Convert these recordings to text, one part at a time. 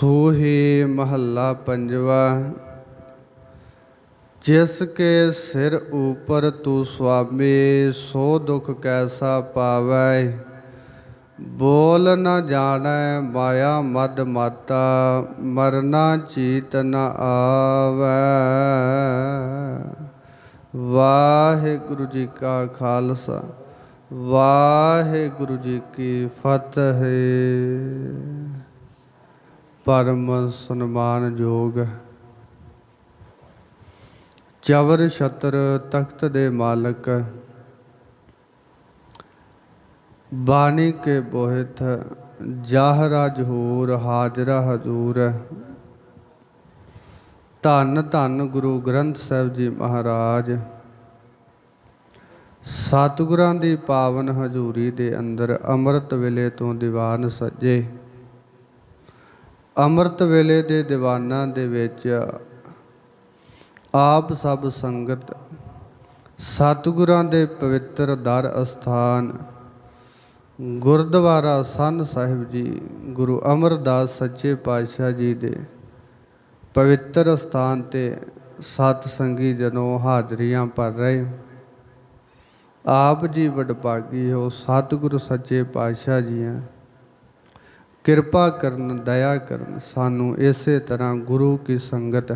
ਸੋਹੇ ਮਹੱਲਾ ਪੰਜਵਾ, ਜਿਸ ਕੇ ਸਿਰ ਉਪਰ ਤੂੰ ਸੁਆਮੀ, ਸੋ ਦੁਖ ਕੈਸਾ ਪਾਵੈ? ਬੋਲ ਨ ਜਾਣੈ, ਮਾਇਆ ਮਦ ਮਾਤਾ, ਮਰਨਾ ਚੀਤ ਨ ਆਵੈ। ਵਾਹਿਗੁਰੂ ਜੀ ਕਾ ਖਾਲਸਾ, ਵਾਹਿਗੁਰੂ ਜੀ ਕੀ ਫਤਿਹ। ਪਰਮ ਸਨਮਾਨ ਯੋਗ ਚਵਰ ਛਤਰ ਤਖਤ ਦੇ ਮਾਲਕ। ਬਾਣੀ ਕੇ ਬੋਹਿਤ ਜਾਹਰਾ ਜਹੂਰ ਹਾਜ਼ਰਾ ਹਜ਼ੂਰ। ਧੰਨ ਧੰਨ ਗੁਰੂ ਗ੍ਰੰਥ ਸਾਹਿਬ ਜੀ ਮਹਾਰਾਜ। ਸਤਿਗੁਰਾਂ ਦੀ ਪਾਵਨ ਹਜ਼ੂਰੀ ਦੇ ਅੰਦਰ ਅੰਮ੍ਰਿਤ ਵੇਲੇ ਤੋਂ ਦੀਵਾਨ ਸੱਜੇ। ਅੰਮ੍ਰਿਤ ਵੇਲੇ ਦੇ ਦੀਵਾਨਾਂ ਦੇ ਵਿੱਚ ਆਪ ਸਭ ਸੰਗਤ ਸਤਿਗੁਰਾਂ ਦੇ ਪਵਿੱਤਰ ਦਰ ਅਸਥਾਨ, ਗੁਰਦੁਆਰਾ ਸੰਨ ਸਾਹਿਬ ਜੀ, ਗੁਰੂ ਅਮਰਦਾਸ ਸੱਚੇ ਪਾਤਸ਼ਾਹ ਜੀ ਦੇ ਪਵਿੱਤਰ ਸਥਾਨ ਤੇ ਸਤ ਸੰਗੀ ਜਨੋ ਹਾਜ਼ਰੀਆਂ ਭਰ ਰਹੇ ਆਪ ਜੀ ਵਡਭਾਗੀ ਹੋ, ਸਤਿਗੁਰੂ ਸੱਚੇ ਪਾਤਸ਼ਾਹ ਜੀਆਂ ਕਿਰਪਾ ਕਰਨ, ਦਇਆ ਕਰਨ, ਸਾਨੂੰ ਇਸੇ ਤਰ੍ਹਾਂ ਗੁਰੂ ਕੀ ਸੰਗਤ,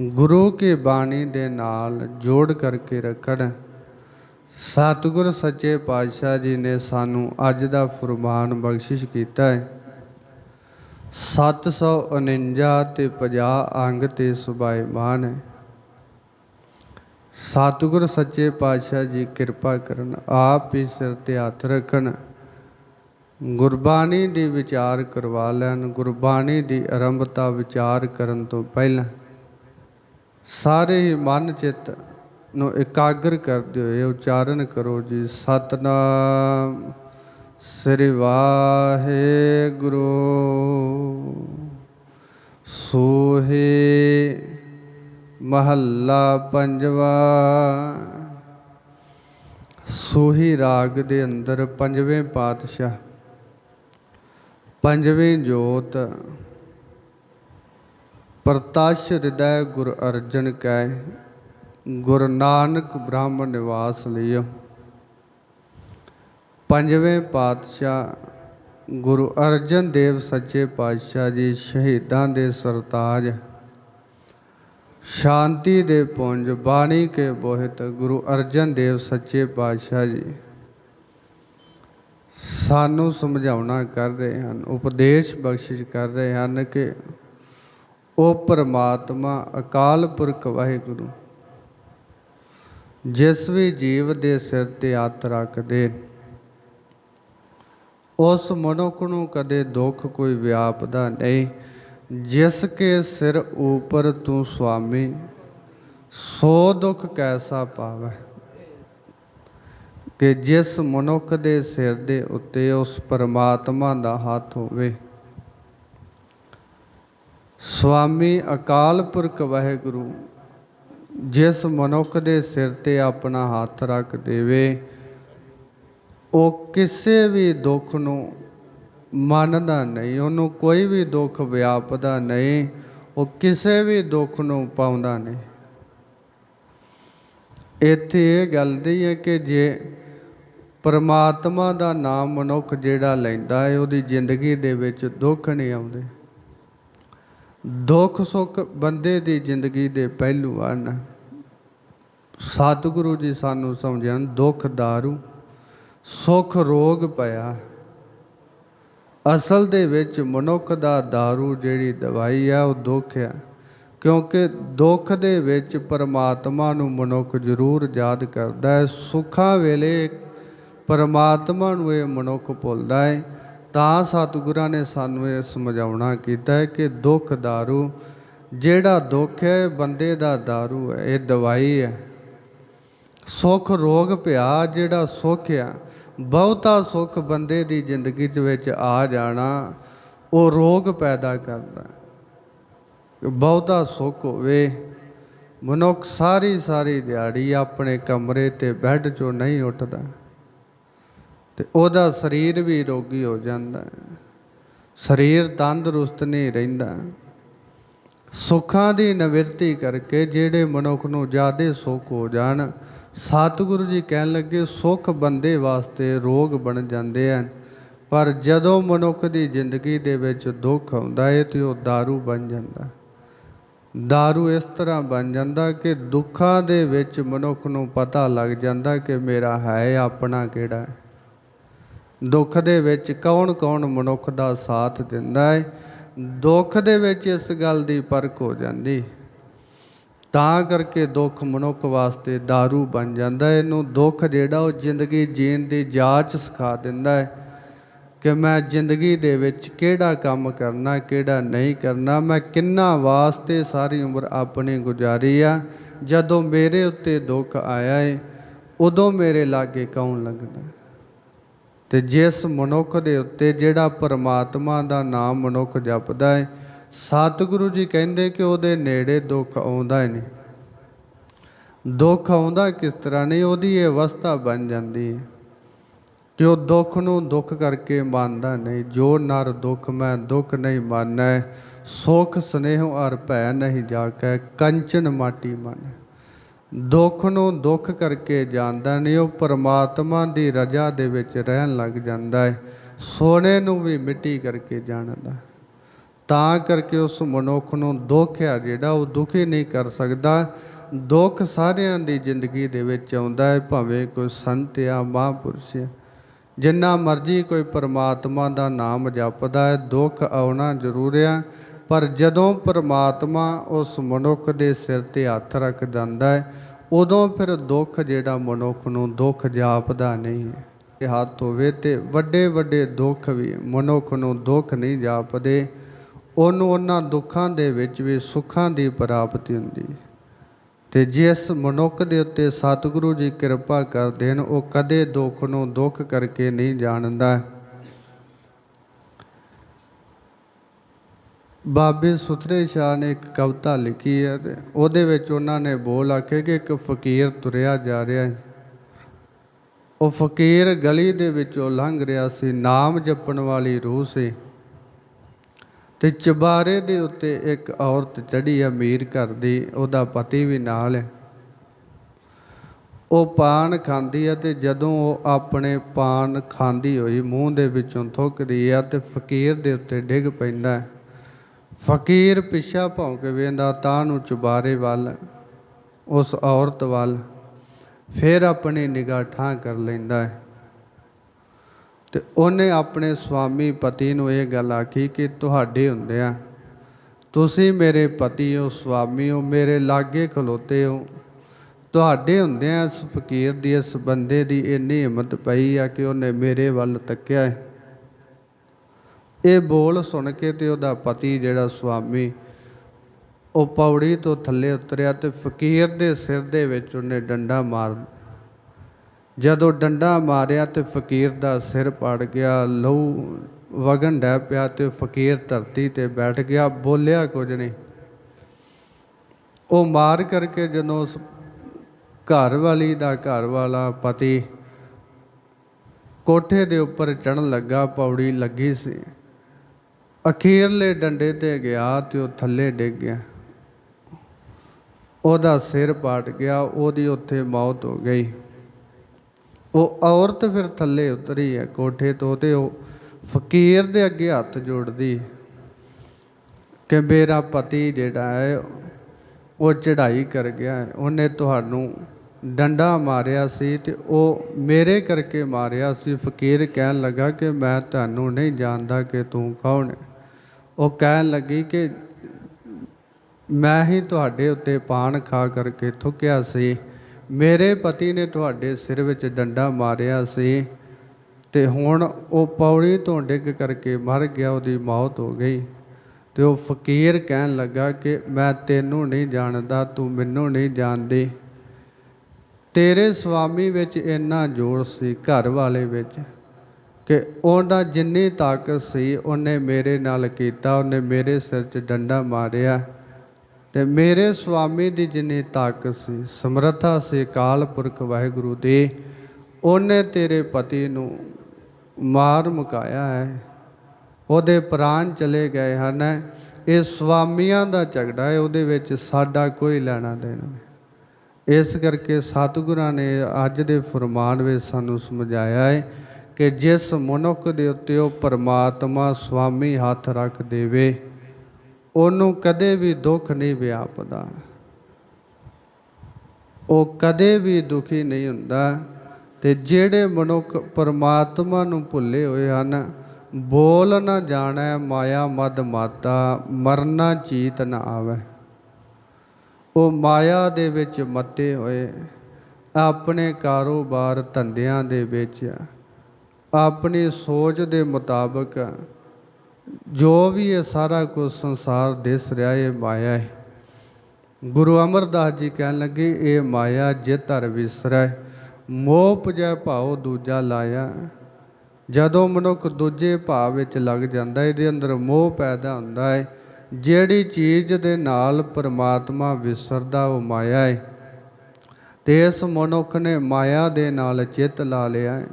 ਗੁਰੂ ਕੇ ਬਾਣੀ ਦੇ ਨਾਲ ਜੋੜ ਕਰਕੇ ਰੱਖਣ। ਸਤਿਗੁਰ ਸੱਚੇ ਪਾਤਸ਼ਾਹ ਜੀ ਨੇ ਸਾਨੂੰ ਅੱਜ ਦਾ ਫਰਮਾਨ ਬਖਸ਼ਿਸ਼ ਕੀਤਾ ਹੈ। 749 ਤੇ 50 ਅੰਗ ਤੇ ਸੁਭਾਈਮਾਨ ਹੈ। ਸਤਿਗੁਰ ਸੱਚੇ ਪਾਤਸ਼ਾਹ ਜੀ ਕਿਰਪਾ ਕਰਨ, ਆਪ ਹੀ ਸਿਰ ਤੇ ਹੱਥ ਰੱਖਣ। ਗੁਰਬਾਣੀ ਦੀ ਵਿਚਾਰ ਕਰਵਾ ਲੈਣ, ਗੁਰਬਾਣੀ ਦੀ ਆਰੰਭਤਾ ਵਿਚਾਰ ਕਰਨ ਤੋਂ ਪਹਿਲਾਂ ਸਾਰੇ ਹੀ ਮਨ ਚਿੱਤ ਨੂੰ ਇਕਾਗਰ ਕਰਦੇ ਹੋਏ ਉਚਾਰਨ ਕਰੋ ਜੀ। ਸਤਨਾਮ ਸ੍ਰੀ ਵਾਹਿਗੁਰੂ। ਸੋਹੇ ਮਹੱਲਾ ਪੰਜਵਾ। ਸੋਹੀ ਰਾਗ ਦੇ ਅੰਦਰ ਪੰਜਵੇਂ ਪਾਤਸ਼ਾਹ ਪੰਜਵੇਂ ਜੋਤ ਪ੍ਰਤਾਸ਼ ਹਿਰਦੈ ਗੁਰ ਅਰਜਨ ਕੈ, ਗੁਰ ਨਾਨਕ ਬ੍ਰਹਮ ਨਿਵਾਸ ਲਿਓ। ਪੰਜਵੇਂ ਪਾਤਸ਼ਾਹ, ਗੁਰੂ ਅਰਜਨ ਦੇਵ ਸੱਚੇ ਪਾਤਸ਼ਾਹ ਜੀ ਸ਼ਹੀਦਾਂ ਦੇ ਸਰਤਾਜ। ਸ਼ਾਂਤੀ ਦੇ ਪੁੰਜ, ਬਾਣੀ ਕੇ ਬੋਹਿਤ, ਗੁਰੂ ਅਰਜਨ ਦੇਵ ਸੱਚੇ ਪਾਤਸ਼ਾਹ ਜੀ। ਸਾਨੂੰ ਸਮਝਾਉਣਾ ਕਰ ਰਹੇ ਹਨ, ਉਪਦੇਸ਼ ਬਖਸ਼ਿਸ਼ ਕਰ ਰਹੇ ਹਨ ਕਿ ਉਹ ਪਰਮਾਤਮਾ, ਅਕਾਲ ਪੁਰਖ ਵਾਹਿਗੁਰੂ, ਜਿਸ ਵੀ ਜੀਵ ਦੇ ਸਿਰ ਤੇ ਹੱਥ ਰੱਖਦੇ, ਉਸ ਮਨੁੱਖ ਨੂੰ ਕਦੇ ਦੁੱਖ ਕੋਈ ਵਿਆਪਦਾ ਨਹੀਂ। ਜਿਸ ਕੇ ਸਿਰ ਉਪਰ ਤੂੰ ਸੁਆਮੀ, ਸੋ ਦੁੱਖ ਕੈਸਾ ਪਾਵੇ? ਕਿ ਜਿਸ ਮਨੁੱਖ ਦੇ ਸਿਰ ਦੇ ਉੱਤੇ ਉਸ ਪਰਮਾਤਮਾ ਦਾ ਹੱਥ ਹੋਵੇ। ਸਵਾਮੀ ਅਕਾਲ ਪੁਰਖ ਵਾਹਿਗੁਰੂ, ਜਿਸ ਮਨੁੱਖ ਦੇ ਸਿਰ ਤੇ ਆਪਣਾ ਹੱਥ ਰੱਖ ਦੇਵੇ, ਉਹ ਕਿਸੇ ਵੀ ਦੁੱਖ ਨੂੰ ਮੰਨਦਾ ਨਹੀਂ, ਉਹਨੂੰ ਕੋਈ ਵੀ ਦੁੱਖ ਵਿਆਪਦਾ ਨਹੀਂ, ਉਹ ਕਿਸੇ ਵੀ ਦੁੱਖ ਨੂੰ ਪਾਉਂਦਾ ਨਹੀਂ। ਇੱਥੇ ਇਹ ਗੱਲ ਦੀ ਹੈ ਕਿ ਜੇ ਪਰਮਾਤਮਾ ਦਾ ਨਾਮ ਮਨੁੱਖ ਜਿਹੜਾ ਲੈਂਦਾ ਹੈ ਉਹਦੀ ਜ਼ਿੰਦਗੀ ਦੇ ਵਿੱਚ ਦੁੱਖ ਨਹੀਂ ਆਉਂਦੇ। ਦੁੱਖ ਸੁੱਖ ਬੰਦੇ ਦੀ ਜ਼ਿੰਦਗੀ ਦੇ ਪਹਿਲੂ ਹਨ। ਸਤਿਗੁਰੂ ਜੀ ਸਾਨੂੰ ਸਮਝਾਉਣ ਦੁੱਖ ਦਾਰੂ, ਸੁੱਖ ਰੋਗ ਪਿਆ। ਅਸਲ ਦੇ ਵਿੱਚ ਮਨੁੱਖ ਦਾ दारू ਜਿਹੜੀ ਦਵਾਈ ਆ, ਉਹ ਦੁੱਖ ਆ। ਕਿਉਂਕਿ ਦੁੱਖ ਦੇ ਵਿੱਚ ਪਰਮਾਤਮਾ ਨੂੰ ਮਨੁੱਖ ਜ਼ਰੂਰ ਯਾਦ ਕਰਦਾ ਹੈ ਸੁੱਖਾਂ ਵੇਲੇ ਪਰਮਾਤਮਾ ਨੂੰ ਇਹ ਮਨੁੱਖ ਭੁੱਲਦਾ ਹੈ ਤਾਂ ਸਤਿਗੁਰਾਂ ਨੇ ਸਾਨੂੰ ਇਹ ਸਮਝਾਉਣਾ ਕੀਤਾ ਹੈ ਕਿ ਦੁੱਖ दारू ਜਿਹੜਾ ਦੁੱਖ ਹੈ ਬੰਦੇ ਦਾ दारू ਹੈ ਇਹ ਦਵਾਈ ਹੈ ਸੁੱਖ ਰੋਗ ਪਿਆ ਜਿਹੜਾ ਸੁੱਖ ਆ ਬਹੁਤਾ ਸੁੱਖ ਬੰਦੇ ਦੀ ਜ਼ਿੰਦਗੀ ਦੇ ਵਿੱਚ ਆ ਜਾਣਾ ਉਹ ਰੋਗ ਪੈਦਾ ਕਰਦਾ ਕਿ ਬਹੁਤਾ ਸੁੱਖ ਹੋਵੇ ਮਨੁੱਖ ਸਾਰੀ ਸਾਰੀ ਦਿਹਾੜੀ ਆਪਣੇ ਕਮਰੇ ਤੇ ਬੈੱਡ 'ਚੋਂ ਨਹੀਂ ਉੱਠਦਾ ਤੇ ਉਹਦਾ ਸਰੀਰ ਵੀ ਰੋਗੀ ਹੋ ਜਾਂਦਾ ਹੈ ਸਰੀਰ ਤੰਦਰੁਸਤ ਨਹੀਂ ਰਹਿੰਦਾ ਸੁੱਖਾਂ ਦੀ ਨਿਵਰਤੀ ਕਰਕੇ ਜਿਹੜੇ ਮਨੁੱਖ ਨੂੰ ਜ਼ਿਆਦੇ ਸੁੱਖ ਹੋ ਜਾਣ ਸਤਿਗੁਰੂ ਜੀ ਕਹਿਣ ਲੱਗੇ ਸੁੱਖ ਬੰਦੇ ਵਾਸਤੇ ਰੋਗ ਬਣ ਜਾਂਦੇ ਹਨ ਪਰ ਜਦੋਂ ਮਨੁੱਖ ਦੀ ਜ਼ਿੰਦਗੀ ਦੇ ਵਿੱਚ ਦੁੱਖ ਆਉਂਦਾ ਹੈ ਤੇ ਉਹ दारू ਬਣ ਜਾਂਦਾ दारू ਇਸ ਤਰ੍ਹਾਂ ਬਣ ਜਾਂਦਾ ਕਿ ਦੁੱਖਾਂ ਦੇ ਵਿੱਚ ਮਨੁੱਖ ਨੂੰ ਪਤਾ ਲੱਗ ਜਾਂਦਾ ਕਿ ਮੇਰਾ ਹੈ ਆਪਣਾ ਕਿਹੜਾ ਹੈ ਦੁੱਖ ਦੇ ਵਿੱਚ ਕੌਣ ਕੌਣ ਮਨੁੱਖ ਦਾ ਸਾਥ ਦਿੰਦਾ ਹੈ ਦੁੱਖ ਦੇ ਵਿੱਚ ਇਸ ਗੱਲ ਦੀ ਪਰਖ ਹੋ ਜਾਂਦੀ। ਤਾਂ ਕਰਕੇ ਦੁੱਖ ਮਨੁੱਖ ਵਾਸਤੇ दारू ਬਣ ਜਾਂਦਾ ਹੈ। ਇਹਨੂੰ ਦੁੱਖ ਜਿਹੜਾ ਉਹ ਜ਼ਿੰਦਗੀ ਜੀਣ ਦੀ ਜਾਚ ਸਿਖਾ ਦਿੰਦਾ ਹੈ ਕਿ ਮੈਂ ਜ਼ਿੰਦਗੀ ਦੇ ਵਿੱਚ ਕਿਹੜਾ ਕੰਮ ਕਰਨਾ, ਕਿਹੜਾ ਨਹੀਂ ਕਰਨਾ। ਮੈਂ ਕਿੰਨਾ ਵਾਸਤੇ ਸਾਰੀ ਉਮਰ ਆਪਣੀ ਗੁਜ਼ਾਰੀ ਆ। ਜਦੋਂ ਮੇਰੇ ਉੱਤੇ ਦੁੱਖ ਆਇਆ ਏ, ਉਦੋਂ ਮੇਰੇ ਲਾਗੇ ਕੌਣ ਲੱਗਦਾ? ਤੇ ਜਿਸ ਮਨੁੱਖ ਦੇ ਉੱਤੇ ਜਿਹੜਾ ਪਰਮਾਤਮਾ ਦਾ ਨਾਮ ਮਨੁੱਖ ਜਪਦਾ ਹੈ ਸਤਿਗੁਰੂ ਜੀ ਕਹਿੰਦੇ ਕਿ ਉਹਦੇ ਨੇੜੇ ਦੁੱਖ ਆਉਂਦਾ ਹੀ ਨਹੀਂ। ਦੁੱਖ ਆਉਂਦਾ ਕਿਸ ਤਰ੍ਹਾਂ ਨਹੀਂ, ਉਹਦੀ ਇਹ ਅਵਸਥਾ ਬਣ ਜਾਂਦੀ ਹੈ ਕਿ ਉਹ ਦੁੱਖ ਨੂੰ ਦੁੱਖ ਕਰਕੇ ਮੰਨਦਾ ਨਹੀਂ। ਜੋ ਨਰ ਦੁੱਖ ਮੈਂ ਦੁੱਖ ਨਹੀਂ ਮੰਨੈ, ਸੁਖ, ਸਨੇਹ ਅਰ ਭੈ ਨਹੀਂ ਜਾਕੈ ਕੰਚਨ ਮਾਟੀ ਮਨ। ਦੁੱਖ ਨੂੰ ਦੁੱਖ ਕਰਕੇ ਜਾਣਦਾ ਨਹੀਂ, ਉਹ ਪਰਮਾਤਮਾ ਦੀ ਰਜਾ ਦੇ ਵਿੱਚ ਰਹਿਣ ਲੱਗ ਜਾਂਦਾ ਹੈ ਸੋਨੇ ਨੂੰ ਵੀ ਮਿੱਟੀ ਕਰਕੇ ਜਾਣਦਾ ਤਾਂ ਕਰਕੇ ਉਸ ਮਨੁੱਖ ਨੂੰ ਦੁੱਖ ਆ ਜਿਹੜਾ, ਉਹ ਦੁਖੀ ਨਹੀਂ ਕਰ ਸਕਦਾ। ਦੁੱਖ ਸਾਰਿਆਂ ਦੀ ਜ਼ਿੰਦਗੀ ਦੇ ਵਿੱਚ ਆਉਂਦਾ ਹੈ ਭਾਵੇਂ ਕੋਈ ਸੰਤ ਆ, ਮਹਾਂਪੁਰਸ਼ ਆ। ਜਿੰਨਾ ਮਰਜ਼ੀ ਕੋਈ ਪਰਮਾਤਮਾ ਦਾ ਨਾਮ ਜਪਦਾ ਹੈ ਦੁੱਖ ਆਉਣਾ ਜ਼ਰੂਰ ਆ। ਪਰ ਜਦੋਂ ਪਰਮਾਤਮਾ ਉਸ ਮਨੁੱਖ ਦੇ ਸਿਰ ਤੇ ਹੱਥ ਰੱਖ ਜਾਂਦਾ ਹੈ, ਉਦੋਂ ਫਿਰ ਦੁੱਖ ਜਿਹੜਾ ਮਨੁੱਖ ਨੂੰ ਦੁੱਖ ਜਾਪਦਾ ਨਹੀਂ ਹੈ। ਇਹ ਹੱਥ ਹੋਵੇ ਤੇ ਵੱਡੇ ਵੱਡੇ ਦੁੱਖ ਵੀ ਮਨੁੱਖ ਨੂੰ ਦੁੱਖ ਨਹੀਂ ਜਾਪਦੇ, ਉਹਨੂੰ ਉਹਨਾਂ ਦੁੱਖਾਂ ਦੇ ਵਿੱਚ ਵੀ ਸੁੱਖਾਂ ਦੀ ਪ੍ਰਾਪਤੀ ਹੁੰਦੀ ਹੈ। ਤੇ ਜਿਸ ਮਨੁੱਖ ਦੇ ਉੱਤੇ ਸਤਿਗੁਰੂ ਜੀ ਕਿਰਪਾ ਕਰਦੇ ਹਨ, ਉਹ ਕਦੇ ਦੁੱਖ ਨੂੰ ਦੁੱਖ ਕਰਕੇ ਨਹੀਂ ਜਾਣਦਾ। ਬਾਬੇ ਸੁਥਰੇ ਸ਼ਾਹ ਨੇ ਇੱਕ ਕਵਿਤਾ ਲਿਖੀ ਹੈ ਤੇ ਉਹਦੇ ਵਿੱਚ ਉਹਨਾਂ ਨੇ ਬੋਲ ਆਖੇ ਕਿ ਇੱਕ ਫਕੀਰ ਤੁਰਿਆ ਜਾ ਰਿਹਾ ਹੈ। ਉਹ ਫਕੀਰ ਗਲੀ ਦੇ ਵਿੱਚੋਂ ਲੰਘ ਰਿਹਾ ਸੀ, ਨਾਮ ਜਪਣ ਵਾਲੀ ਰੂਹ ਸੀ ਤੇ ਚਬਾਰੇ ਦੇ ਉੱਤੇ ਇੱਕ ਔਰਤ ਚੜੀ ਅਮੀਰ ਘਰ ਦੀ, ਉਹਦਾ ਪਤੀ ਵੀ ਨਾਲ ਹੈ। ਉਹ ਪਾਨ ਖਾਂਦੀ ਹੈ ਤੇ ਜਦੋਂ ਉਹ ਆਪਣੇ ਪਾਨ ਖਾਂਦੀ ਹੋਈ ਮੂੰਹ ਦੇ ਵਿੱਚੋਂ ਥੁੱਕਦੀ ਹੈ ਤੇ ਫਕੀਰ ਦੇ ਉੱਤੇ ਡਿੱਗ ਪੈਂਦਾ ਹੈ। ਫਕੀਰ ਪਿੱਛਾ ਭੌਂਕ ਕੇ ਵੇਂਦਾ, ਤਾਂ ਨੂੰ ਚੁਬਾਰੇ ਵੱਲ, ਉਸ ਔਰਤ ਵੱਲ, ਫਿਰ ਆਪਣੀ ਨਿਗਾਹ ਠਾਂ ਕਰ ਲੈਂਦਾ ਹੈ। ਤੇ ਉਹਨੇ ਆਪਣੇ ਸਵਾਮੀ ਪਤੀ ਨੂੰ ਇਹ ਗੱਲ ਆਖੀ ਕਿ ਤੁਹਾਡੇ ਹੁੰਦਿਆਂ ਤੁਸੀਂ ਮੇਰੇ ਪਤੀ ਹੋ ਸਵਾਮੀ ਹੋ ਮੇਰੇ ਲਾਗੇ ਖਲੋਤੇ ਹੋ ਤੁਹਾਡੇ ਹੁੰਦਿਆਂ ਇਸ ਫਕੀਰ ਦੀ, ਇਸ ਬੰਦੇ ਦੀ ਇੰਨੀ ਹਿੰਮਤ ਪਈ ਆ ਕਿ ਉਹਨੇ ਮੇਰੇ ਵੱਲ ਤੱਕਿਆ ਹੈ। ਇਹ ਬੋਲ ਸੁਣ ਕੇ ਤੇ ਉਹਦਾ ਪਤੀ ਜਿਹੜਾ ਸੁਆਮੀ, ਉਹ ਪੌੜੀ ਤੋਂ ਥੱਲੇ ਉਤਰਿਆ ਤੇ ਫਕੀਰ ਦੇ ਸਿਰ ਦੇ ਵਿੱਚ ਉਹਨੇ ਡੰਡਾ ਮਾਰ, ਜਦੋਂ ਡੰਡਾ ਮਾਰਿਆ ਤੇ ਫਕੀਰ ਦਾ ਸਿਰ ਪੜ ਗਿਆ, ਲਹੂ ਵਗਣ ਡੈ ਪਿਆ ਤੇ ਫਕੀਰ ਧਰਤੀ ਤੇ ਬੈਠ ਗਿਆ, ਬੋਲਿਆ ਕੁਝ ਨਹੀਂ। ਉਹ ਮਾਰ ਕਰਕੇ ਜਦੋਂ ਉਸ ਘਰ ਵਾਲੀ ਦਾ ਘਰ ਵਾਲਾ ਪਤੀ ਕੋਠੇ ਦੇ ਉੱਪਰ ਚੜਨ ਲੱਗਾ, ਪੌੜੀ ਲੱਗੀ ਸੀ। ਅਖੀਰਲੇ ਡੰਡੇ ਤੇ ਗਿਆ ਤੇ ਉਹ ਥੱਲੇ ਡਿੱਗ ਗਿਆ। ਉਹਦਾ ਸਿਰ ਪਾਟ ਗਿਆ, ਉਹਦੀ ਉੱਥੇ ਮੌਤ ਹੋ ਗਈ। ਉਹ ਔਰਤ ਫਿਰ ਥੱਲੇ ਉਤਰੀ ਹੈ ਕੋਠੇ ਤੋਂ ਤੇ ਉਹ ਫਕੀਰ ਦੇ ਅੱਗੇ ਹੱਥ ਜੋੜਦੀ। ਕਿ ਮੇਰਾ ਪਤੀ ਜਿਹੜਾ ਹੈ, ਉਹ ਚੜ੍ਹਾਈ ਕਰ ਗਿਆ ਹੈ। ਉਹਨੇ ਤੁਹਾਨੂੰ ਡੰਡਾ ਮਾਰਿਆ ਸੀ ਤੇ ਉਹ ਮੇਰੇ ਕਰਕੇ ਮਾਰਿਆ ਸੀ। ਫਕੀਰ ਕਹਿਣ ਲੱਗਾ ਕਿ ਮੈਂ ਤੁਹਾਨੂੰ ਨਹੀਂ ਜਾਣਦਾ ਕਿ ਤੂੰ ਕੌਣ ਹੈ। ਉਹ ਕਹਿਣ ਲੱਗੀ ਕਿ ਮੈਂ ਹੀ ਤੁਹਾਡੇ ਉੱਤੇ ਪਾਣ ਖਾ ਕਰਕੇ ਥੁੱਕਿਆ ਸੀ। ਮੇਰੇ ਪਤੀ ਨੇ ਤੁਹਾਡੇ ਸਿਰ ਵਿੱਚ ਡੰਡਾ ਮਾਰਿਆ ਸੀ ਤੇ ਹੁਣ ਉਹ ਪੌੜੀ ਤੋਂ ਡਿੱਗ ਕਰਕੇ ਮਰ ਗਿਆ, ਉਹਦੀ ਮੌਤ ਹੋ ਗਈ। ਤੇ ਉਹ ਫਕੀਰ ਕਹਿਣ ਲੱਗਾ ਕਿ ਮੈਂ ਤੈਨੂੰ ਨਹੀਂ ਜਾਣਦਾ, ਤੂੰ ਮੈਨੂੰ ਨਹੀਂ ਜਾਣਦੀ। ਤੇਰੇ ਸਵਾਮੀ ਵਿੱਚ ਇੰਨਾ ਜੋਰ ਸੀ ਘਰ ਵਾਲੇ ਵਿੱਚ। ਕਿ ਉਹਦਾ ਜਿੰਨੀ ਤਾਕਤ ਸੀ, ਉਹਨੇ ਮੇਰੇ ਨਾਲ ਕੀਤਾ, ਉਹਨੇ ਮੇਰੇ ਸਿਰ 'ਚ ਡੰਡਾ ਮਾਰਿਆ। ਤੇ ਮੇਰੇ ਸੁਆਮੀ ਦੀ ਜਿੰਨੀ ਤਾਕਤ ਸੀ, ਸਮਰੱਥਾ ਸੀ, ਅਕਾਲ ਪੁਰਖ ਵਾਹਿਗੁਰੂ ਦੀ, ਉਹਨੇ ਤੇਰੇ ਪਤੀ ਨੂੰ ਮਾਰ ਮੁਕਾਇਆ ਹੈ। ਉਹਦੇ ਪ੍ਰਾਣ ਚਲੇ ਗਏ ਹਨ। ਇਹ ਸੁਆਮੀਆਂ ਦਾ ਝਗੜਾ ਹੈ, ਉਹਦੇ ਵਿੱਚ ਸਾਡਾ ਕੋਈ ਲੈਣਾ ਦੇਣਾ ਨਹੀਂ। ਇਸ ਕਰਕੇ ਸਤਿਗੁਰਾਂ ਨੇ ਅੱਜ ਦੇ ਫਰਮਾਨ ਵਿੱਚ ਸਾਨੂੰ ਸਮਝਾਇਆ ਹੈ ਕਿ ਜਿਸ ਮਨੁੱਖ ਦੇ ਉੱਤੇ ਉਹ ਪਰਮਾਤਮਾ ਸੁਆਮੀ ਹੱਥ ਰੱਖ ਦੇਵੇ, ਉਹਨੂੰ ਕਦੇ ਵੀ ਦੁੱਖ ਨਹੀਂ ਵਿਆਪਦਾ। ਉਹ ਕਦੇ ਵੀ ਦੁਖੀ ਨਹੀਂ ਹੁੰਦਾ ਤੇ ਜਿਹੜੇ ਮਨੁੱਖ ਪਰਮਾਤਮਾ ਨੂੰ ਭੁੱਲੇ ਹੋਏ ਹਨ, ਬੋਲ ਨਾ ਜਾਣੈ, ਮਾਇਆ ਮਦ ਮਾਤਾ, ਮਰਨਾ ਚੀਤ ਨਾ ਆਵੇ। ਉਹ ਮਾਇਆ ਦੇ ਵਿੱਚ ਮੱਤੇ ਹੋਏ, ਆਪਣੇ ਕਾਰੋਬਾਰ ਧੰਦਿਆਂ ਦੇ ਵਿੱਚ ਆਪਣੀ ਸੋਚ ਦੇ ਮੁਤਾਬਕ ਜੋ ਵੀ ਇਹ ਸਾਰਾ ਕੁਝ ਸੰਸਾਰ ਦਿਸ ਰਿਹਾ, ਇਹ ਮਾਇਆ ਹੈ। ਗੁਰੂ ਅਮਰਦਾਸ ਜੀ ਕਹਿਣ ਲੱਗੇ, ਇਹ ਮਾਇਆ ਜੇ ਧਰ ਵਿਸਰੈ, ਮੋਹ ਪੁਜੈ ਭਾਉ ਦੂਜਾ ਲਾਇਆ। ਜਦੋਂ ਮਨੁੱਖ ਦੂਜੇ ਭਾਵ ਵਿੱਚ ਲੱਗ ਜਾਂਦਾ ਇਹਦੇ ਅੰਦਰ ਮੋਹ ਪੈਦਾ ਹੁੰਦਾ ਹੈ। ਜਿਹੜੀ ਚੀਜ਼ ਦੇ ਨਾਲ ਪਰਮਾਤਮਾ ਵਿਸਰਦਾ, ਉਹ ਮਾਇਆ ਹੈ। ਤੇ ਇਸ ਮਨੁੱਖ ਨੇ ਮਾਇਆ ਦੇ ਨਾਲ ਚਿੱਤ ਲਾ ਲਿਆ ਹੈ।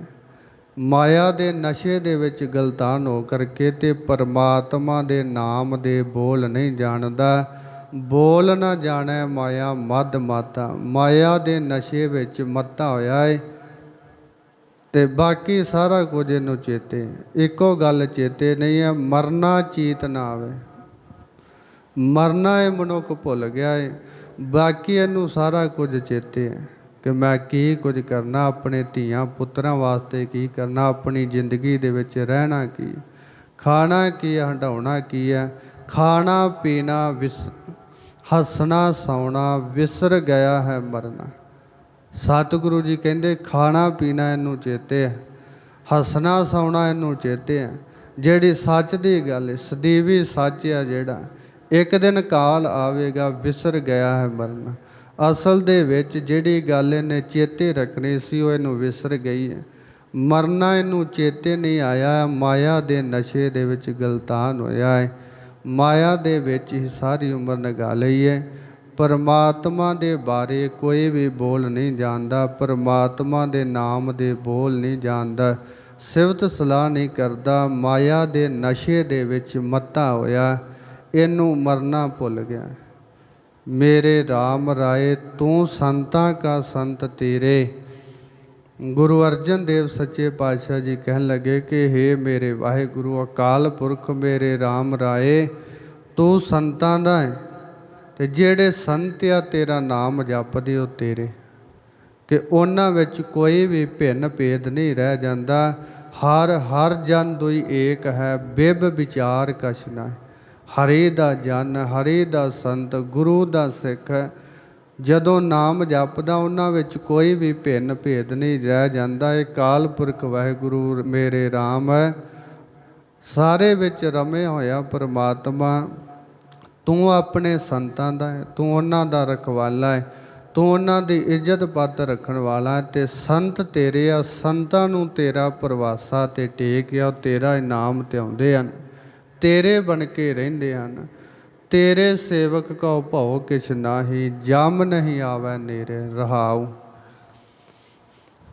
ਮਾਇਆ ਦੇ ਨਸ਼ੇ ਦੇ ਵਿੱਚ ਗਲਤਾਨ ਹੋ ਕਰਕੇ ਤੇ ਪਰਮਾਤਮਾ ਦੇ ਨਾਮ ਦੇ ਬੋਲ ਨਹੀਂ ਜਾਣਦਾ। ਬੋਲ ਨਾ ਜਾਣੈ ਮਾਇਆ ਮਦ ਮਾਤਾ। ਮਾਇਆ ਦੇ ਨਸ਼ੇ ਵਿੱਚ ਮੱਤਾ ਹੋਇਆ ਏ ਤੇ ਬਾਕੀ ਸਾਰਾ ਕੁਝ ਇਹਨੂੰ ਚੇਤੇ ਇੱਕੋ ਗੱਲ ਚੇਤੇ ਨਹੀਂ ਹੈ, ਮਰਨਾ ਚੀਤ ਨਾ ਆਵੇ। ਮਰਨਾ ਇਹ ਮਨੁੱਖ ਭੁੱਲ ਗਿਆ ਏ। ਬਾਕੀ ਇਹਨੂੰ ਸਾਰਾ ਕੁਝ ਚੇਤੇ ਹੈ। ਕਿ ਮੈਂ ਕੀ ਕੁਝ ਕਰਨਾ, ਆਪਣੇ ਧੀਆਂ ਪੁੱਤਰਾਂ ਵਾਸਤੇ ਕੀ ਕਰਨਾ, ਆਪਣੀ ਜ਼ਿੰਦਗੀ ਦੇ ਵਿੱਚ ਰਹਿਣਾ ਕੀ? ਖਾਣਾ ਕੀ ਹੈ ਹੰਡਾਉਣਾ ਕੀ ਹੈ? ਖਾਣਾ, ਪੀਣਾ, ਵਿਸ, ਹੱਸਣਾ, ਸੌਣਾ, ਵਿਸਰ ਗਿਆ ਹੈ, ਮਰਨਾ। ਸਤਿਗੁਰੂ ਜੀ ਕਹਿੰਦੇ, ਖਾਣਾ, ਪੀਣਾ ਇਹਨੂੰ ਚੇਤੇ ਹੈ, ਹੱਸਣਾ, ਸੌਣਾ ਇਹਨੂੰ ਚੇਤੇ ਹੈ। ਜਿਹੜੀ ਸੱਚ ਦੀ ਗੱਲ ਹੈ, ਸਦੀਵੀ ਸੱਚ ਹੈ ਜਿਹੜਾ, ਇੱਕ ਦਿਨ ਕਾਲ ਆਵੇਗਾ, ਵਿਸਰ ਗਿਆ ਹੈ, ਮਰਨਾ। ਅਸਲ ਦੇ ਵਿੱਚ ਜਿਹੜੀ ਗੱਲ ਇਹਨੇ ਚੇਤੇ ਰੱਖਣੀ ਸੀ, ਉਹ ਇਹਨੂੰ ਵਿਸਰ ਗਈ ਹੈ। ਮਰਨਾ ਇਹਨੂੰ ਚੇਤੇ ਨਹੀਂ ਆਇਆ, ਮਾਇਆ ਦੇ ਨਸ਼ੇ ਦੇ ਵਿੱਚ ਗਲਤਾਨ ਹੋਇਆ ਹੈ। ਮਾਇਆ ਦੇ ਵਿੱਚ ਹੀ ਸਾਰੀ ਉਮਰ ਨਗਾ ਲਈ ਹੈ। ਪਰਮਾਤਮਾ ਦੇ ਬਾਰੇ ਕੋਈ ਵੀ ਬੋਲ ਨਹੀਂ ਜਾਣਦਾ ਪਰਮਾਤਮਾ ਦੇ ਨਾਮ ਦੇ ਬੋਲ ਨਹੀਂ ਜਾਣਦਾ ਸਿਵਤ ਸਲਾਹ ਨਹੀਂ ਕਰਦਾ, ਮਾਇਆ ਦੇ ਨਸ਼ੇ ਦੇ ਵਿੱਚ ਮੱਤਾ ਹੋਇਆ, ਇਹਨੂੰ ਮਰਨਾ ਭੁੱਲ ਗਿਆ। ਮੇਰੇ RAM ਰਾਏ, ਤੂੰ ਸੰਤਾਂ ਕਾ ਸੰਤ ਤੇਰੇ। ਗੁਰੂ ਅਰਜਨ ਦੇਵ ਸੱਚੇ ਪਾਤਸ਼ਾਹ ਜੀ ਕਹਿਣ ਲੱਗੇ ਕਿ हे ਮੇਰੇ ਵਾਹਿਗੁਰੂ, ਅਕਾਲ ਪੁਰਖ ਮੇਰੇ RAM ਰਾਏ, ਤੂੰ ਸੰਤਾਂ ਦਾ ਹੈ, ਤੇ ਜਿਹੜੇ ਸੰਤ ਆ, ਤੇਰਾ ਨਾਮ ਜਪਦੇ ਉਹ ਤੇਰੇ। ਕਿ ਉਹਨਾਂ ਵਿੱਚ ਕੋਈ ਵੀ ਭਿੰਨ ਭੇਦ ਨਹੀਂ ਰਹਿ ਜਾਂਦਾ। ਹਰ ਹਰ ਜਨ ਦੁਈ ਏਕ ਹੈ, ਬਿਬ ਵਿਚਾਰ ਕਛ ਨਾ ਹਰੀ ਦਾ ਜਨ, ਹਰੀ ਦਾ ਸੰਤ, ਗੁਰੂ ਦਾ ਸਿੱਖ। ਜਦੋਂ ਨਾਮ ਜਪਦਾ, ਉਹਨਾਂ ਵਿੱਚ ਕੋਈ ਵੀ ਭਿੰਨ ਭੇਦ ਨਹੀਂ ਰਹਿ ਜਾਂਦਾ। ਇਹ ਕਾਲ ਪੁਰਖ ਵਾਹਿਗੁਰੂ ਮੇਰੇ RAM ਹੈ। ਸਾਰੇ ਵਿੱਚ ਰਮੇ ਹੋਇਆ ਪਰਮਾਤਮਾ। ਤੂੰ ਆਪਣੇ ਸੰਤਾਂ ਦਾ ਹੈ, ਤੂੰ ਉਹਨਾਂ ਦਾ ਰਖਵਾਲਾ ਹੈ। ਤੂੰ ਉਹਨਾਂ ਦੀ ਇੱਜ਼ਤ ਪੱਤ ਰੱਖਣ ਵਾਲਾ ਹੈ ਤੇ ਸੰਤ ਤੇਰੇ ਆ, ਸੰਤਾਂ ਨੂੰ ਤੇਰਾ ਪ੍ਰਵਾਸਾ ਤੇ ਟੇਕ ਆ ਤੇਰਾ ਇਨਾਮ ਤੇ ਆਉਂਦੇ ਹਨ। ਤੇਰੇ ਬਣ ਕੇ ਰਹਿੰਦੇ ਹਨ। ਤੇਰੇ ਸੇਵਕ ਕਉ ਭਉ ਕਿਛ ਨਾਹੀ, ਜਮ ਨਹੀਂ ਆਵੈ ਨੇਰੇ ਰਹਾਉ।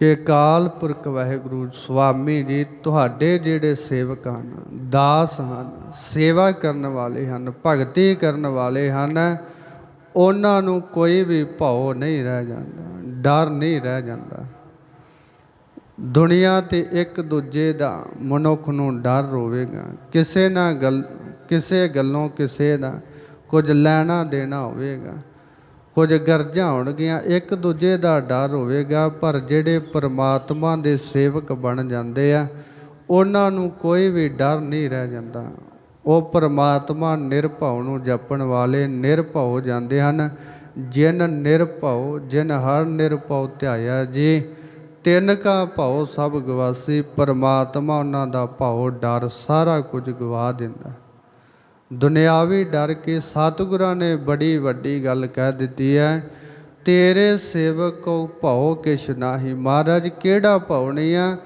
ਕਿ ਕਾਲ ਪੁਰਖ ਵਾਹਿਗੁਰੂ, ਸੁਆਮੀ ਜੀ, ਤੁਹਾਡੇ ਜਿਹੜੇ ਸੇਵਕ ਹਨ, ਦਾਸ ਹਨ, ਸੇਵਾ ਕਰਨ ਵਾਲੇ ਹਨ, ਭਗਤੀ ਕਰਨ ਵਾਲੇ ਹਨ, ਉਹਨਾਂ ਨੂੰ ਕੋਈ ਵੀ ਭਉ ਨਹੀਂ ਰਹਿ ਜਾਂਦਾ, ਡਰ ਨਹੀਂ ਰਹਿ ਜਾਂਦਾ। ਦੁਨੀਆ ਤੇ ਇੱਕ ਦੂਜੇ ਦਾ ਮਨੁੱਖ ਨੂੰ ਡਰ ਹੋਵੇਗਾ ਕਿਸੇ ਨਾ ਗੱਲ, ਕਿਸੇ ਗੱਲੋਂ ਕਿਸੇ ਦਾ ਕੁਝ ਲੈਣਾ ਦੇਣਾ ਹੋਵੇਗਾ। ਕੁਝ ਗਰਜਾਂ ਹੋਣਗੀਆਂ, ਇੱਕ ਦੂਜੇ ਦਾ ਡਰ ਹੋਵੇਗਾ ਪਰ ਜਿਹੜੇ ਪਰਮਾਤਮਾ ਦੇ ਸੇਵਕ ਬਣ ਜਾਂਦੇ ਆ, ਉਹਨਾਂ ਨੂੰ ਕੋਈ ਵੀ ਡਰ ਨਹੀਂ ਰਹਿ ਜਾਂਦਾ। ਉਹ ਪਰਮਾਤਮਾ ਨਿਰਭਉ ਨੂੰ ਜਪਣ ਵਾਲੇ ਨਿਰਭਉ ਜਾਂਦੇ ਹਨ। ਜਿਨ ਨਿਰਭਉ, ਜਿਨ ਹਰ ਨਿਰਭਉ ਧਿਆਇਆ ਜੀ ਤਿੰਨ ਕਾ ਭਉ ਸਭ ਗਵਾਸੀ, ਪਰਮਾਤਮਾ ਉਹਨਾਂ ਦਾ ਭਉ ਡਰ ਸਾਰਾ ਕੁਝ ਗਵਾ ਦਿੰਦਾ। ਦੁਨਿਆਵੀ ਡਰ ਕੇ ਸਤਿਗੁਰਾਂ ਨੇ ਬੜੀ ਵੱਡੀ ਗੱਲ ਕਹਿ ਦਿੱਤੀ ਹੈ, ਤੇਰੇ ਸੇਵਕ ਕੋ ਭਉ ਕਿਛ ਨਾਹੀ। ਮਹਾਰਾਜ, ਕਿਹੜਾ ਭਉ ਨਹੀਂ ਆ?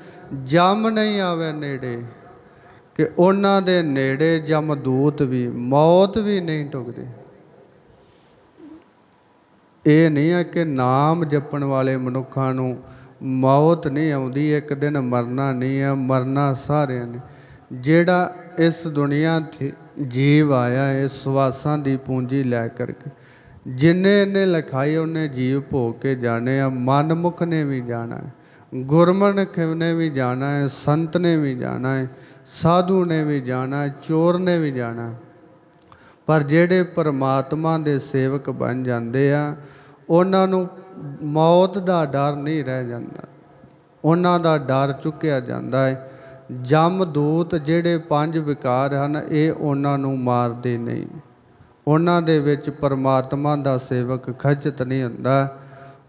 ਜਮ ਨਹੀਂ ਆਵੇ ਨੇੜੇ। ਕਿ ਉਹਨਾਂ ਦੇ ਨੇੜੇ ਜਮਦੂਤ ਵੀ, ਮੌਤ ਵੀ ਨਹੀਂ ਟੁਕਦੇ। ਇਹ ਨਹੀਂ ਹੈ ਕਿ ਨਾਮ ਜਪਣ ਵਾਲੇ ਮਨੁੱਖਾਂ ਨੂੰ ਮੌਤ ਨਹੀਂ ਆਉਂਦੀ, ਇੱਕ ਦਿਨ ਮਰਨਾ ਨਹੀਂ ਆ, ਮਰਨਾ ਸਾਰਿਆਂ ਨੇ। ਜਿਹੜਾ ਇਸ ਦੁਨੀਆ ਤੇ ਜੀਵ ਆਇਆ ਹੈ ਸਵਾਸਾਂ ਦੀ ਪੂੰਜੀ ਲੈ ਕਰਕੇ, ਜਿਨੇ ਨੇ ਲਿਖਾਈ, ਉਹਨੇ ਜੀਵ ਭੋਗ ਕੇ ਜਾਣੇ ਆ, ਮਨਮੁਖ ਨੇ ਵੀ ਜਾਣਾ ਹੈ ਗੁਰਮਨੁਖ ਨੇ ਵੀ ਜਾਣਾ ਹੈ, ਸੰਤ ਨੇ ਵੀ ਜਾਣਾ ਹੈ, ਸਾਧੂ ਨੇ ਵੀ ਜਾਣਾ ਹੈ, ਚੋਰ ਨੇ ਵੀ ਜਾਣਾ ਪਰ ਜਿਹੜੇ ਪਰਮਾਤਮਾ ਦੇ ਸੇਵਕ ਬਣ ਜਾਂਦੇ ਆ, ਉਹਨਾਂ ਨੂੰ ਮੌਤ ਦਾ ਡਰ ਨਹੀਂ ਰਹਿ ਜਾਂਦਾ। ਉਹਨਾਂ ਦਾ ਡਰ ਚੁੱਕਿਆ ਜਾਂਦਾ ਹੈ ਜਮ ਦੂਤ ਜਿਹੜੇ ਪੰਜ ਵਿਕਾਰ ਹਨ, ਇਹ ਉਹਨਾਂ ਨੂੰ ਮਾਰਦੇ ਨਹੀਂ। ਉਹਨਾਂ ਦੇ ਵਿੱਚ ਪਰਮਾਤਮਾ ਦਾ ਸੇਵਕ ਖਚਤ ਨਹੀਂ ਹੁੰਦਾ।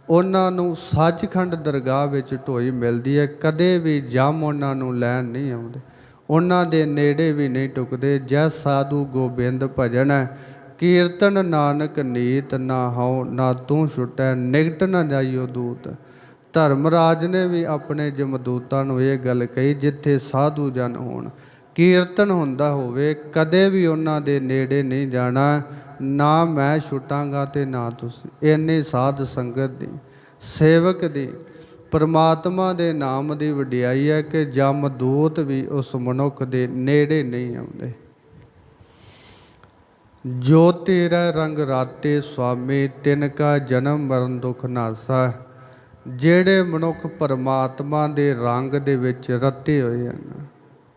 ਉਹਨਾਂ ਨੂੰ ਸੱਚਖੰਡ ਦਰਗਾਹ ਵਿੱਚ ਢੋਈ ਮਿਲਦੀ ਹੈ ਕਦੇ ਵੀ ਜਮ ਉਹਨਾਂ ਨੂੰ ਲੈਣ ਨਹੀਂ ਆਉਂਦੇ। ਉਹਨਾਂ ਦੇ ਨੇੜੇ ਵੀ ਨਹੀਂ ਟੁਕਦੇ। ਜੈ ਸਾਧੂ ਗੋਬਿੰਦ ਭਜਨ ਹੈ ਕੀਰਤਨ ਨਾਨਕ ਨੀਤ ਨਾ ਹਉ, ਨਾ ਤੂੰ ਛੁਟੈ ਨਿਕਟ ਨਾ ਜਾਈਓ ਦੂਤ। ਧਰਮਰਾਜ ਨੇ ਵੀ ਆਪਣੇ ਜਮਦੂਤਾਂ ਨੂੰ ਇਹ ਗੱਲ ਕਹੀ, ਜਿੱਥੇ ਸਾਧੂ ਜਨ ਹੋਣ। ਕੀਰਤਨ ਹੁੰਦਾ ਹੋਵੇ, ਕਦੇ ਵੀ ਉਹਨਾਂ ਦੇ ਨੇੜੇ ਨਹੀਂ ਜਾਣਾ। ਨਾ ਮੈਂ ਛੁਟਾਂਗਾ ਤੇ ਨਾ ਤੁਸੀਂ। ਇੰਨੀ ਸਾਧ ਸੰਗਤ ਦੀ, ਸੇਵਕ ਦੀ, ਪਰਮਾਤਮਾ ਦੇ ਨਾਮ ਦੀ ਵਡਿਆਈ ਹੈ ਕਿ ਜਮਦੂਤ ਵੀ ਉਸ ਮਨੁੱਖ ਦੇ ਨੇੜੇ ਨਹੀਂ ਆਉਂਦੇ। ਜੋ ਤੇਰਾ ਰੰਗ ਰਾਤੇ ਸੁਆਮੀ, ਤਿਨ ਕਾ ਜਨਮ ਮਰਨ ਦੁਖ ਨਾਸਾ। ਜਿਹੜੇ ਮਨੁੱਖ ਪਰਮਾਤਮਾ ਦੇ ਰੰਗ ਦੇ ਵਿੱਚ ਰਤੇ ਹੋਏ ਹਨ,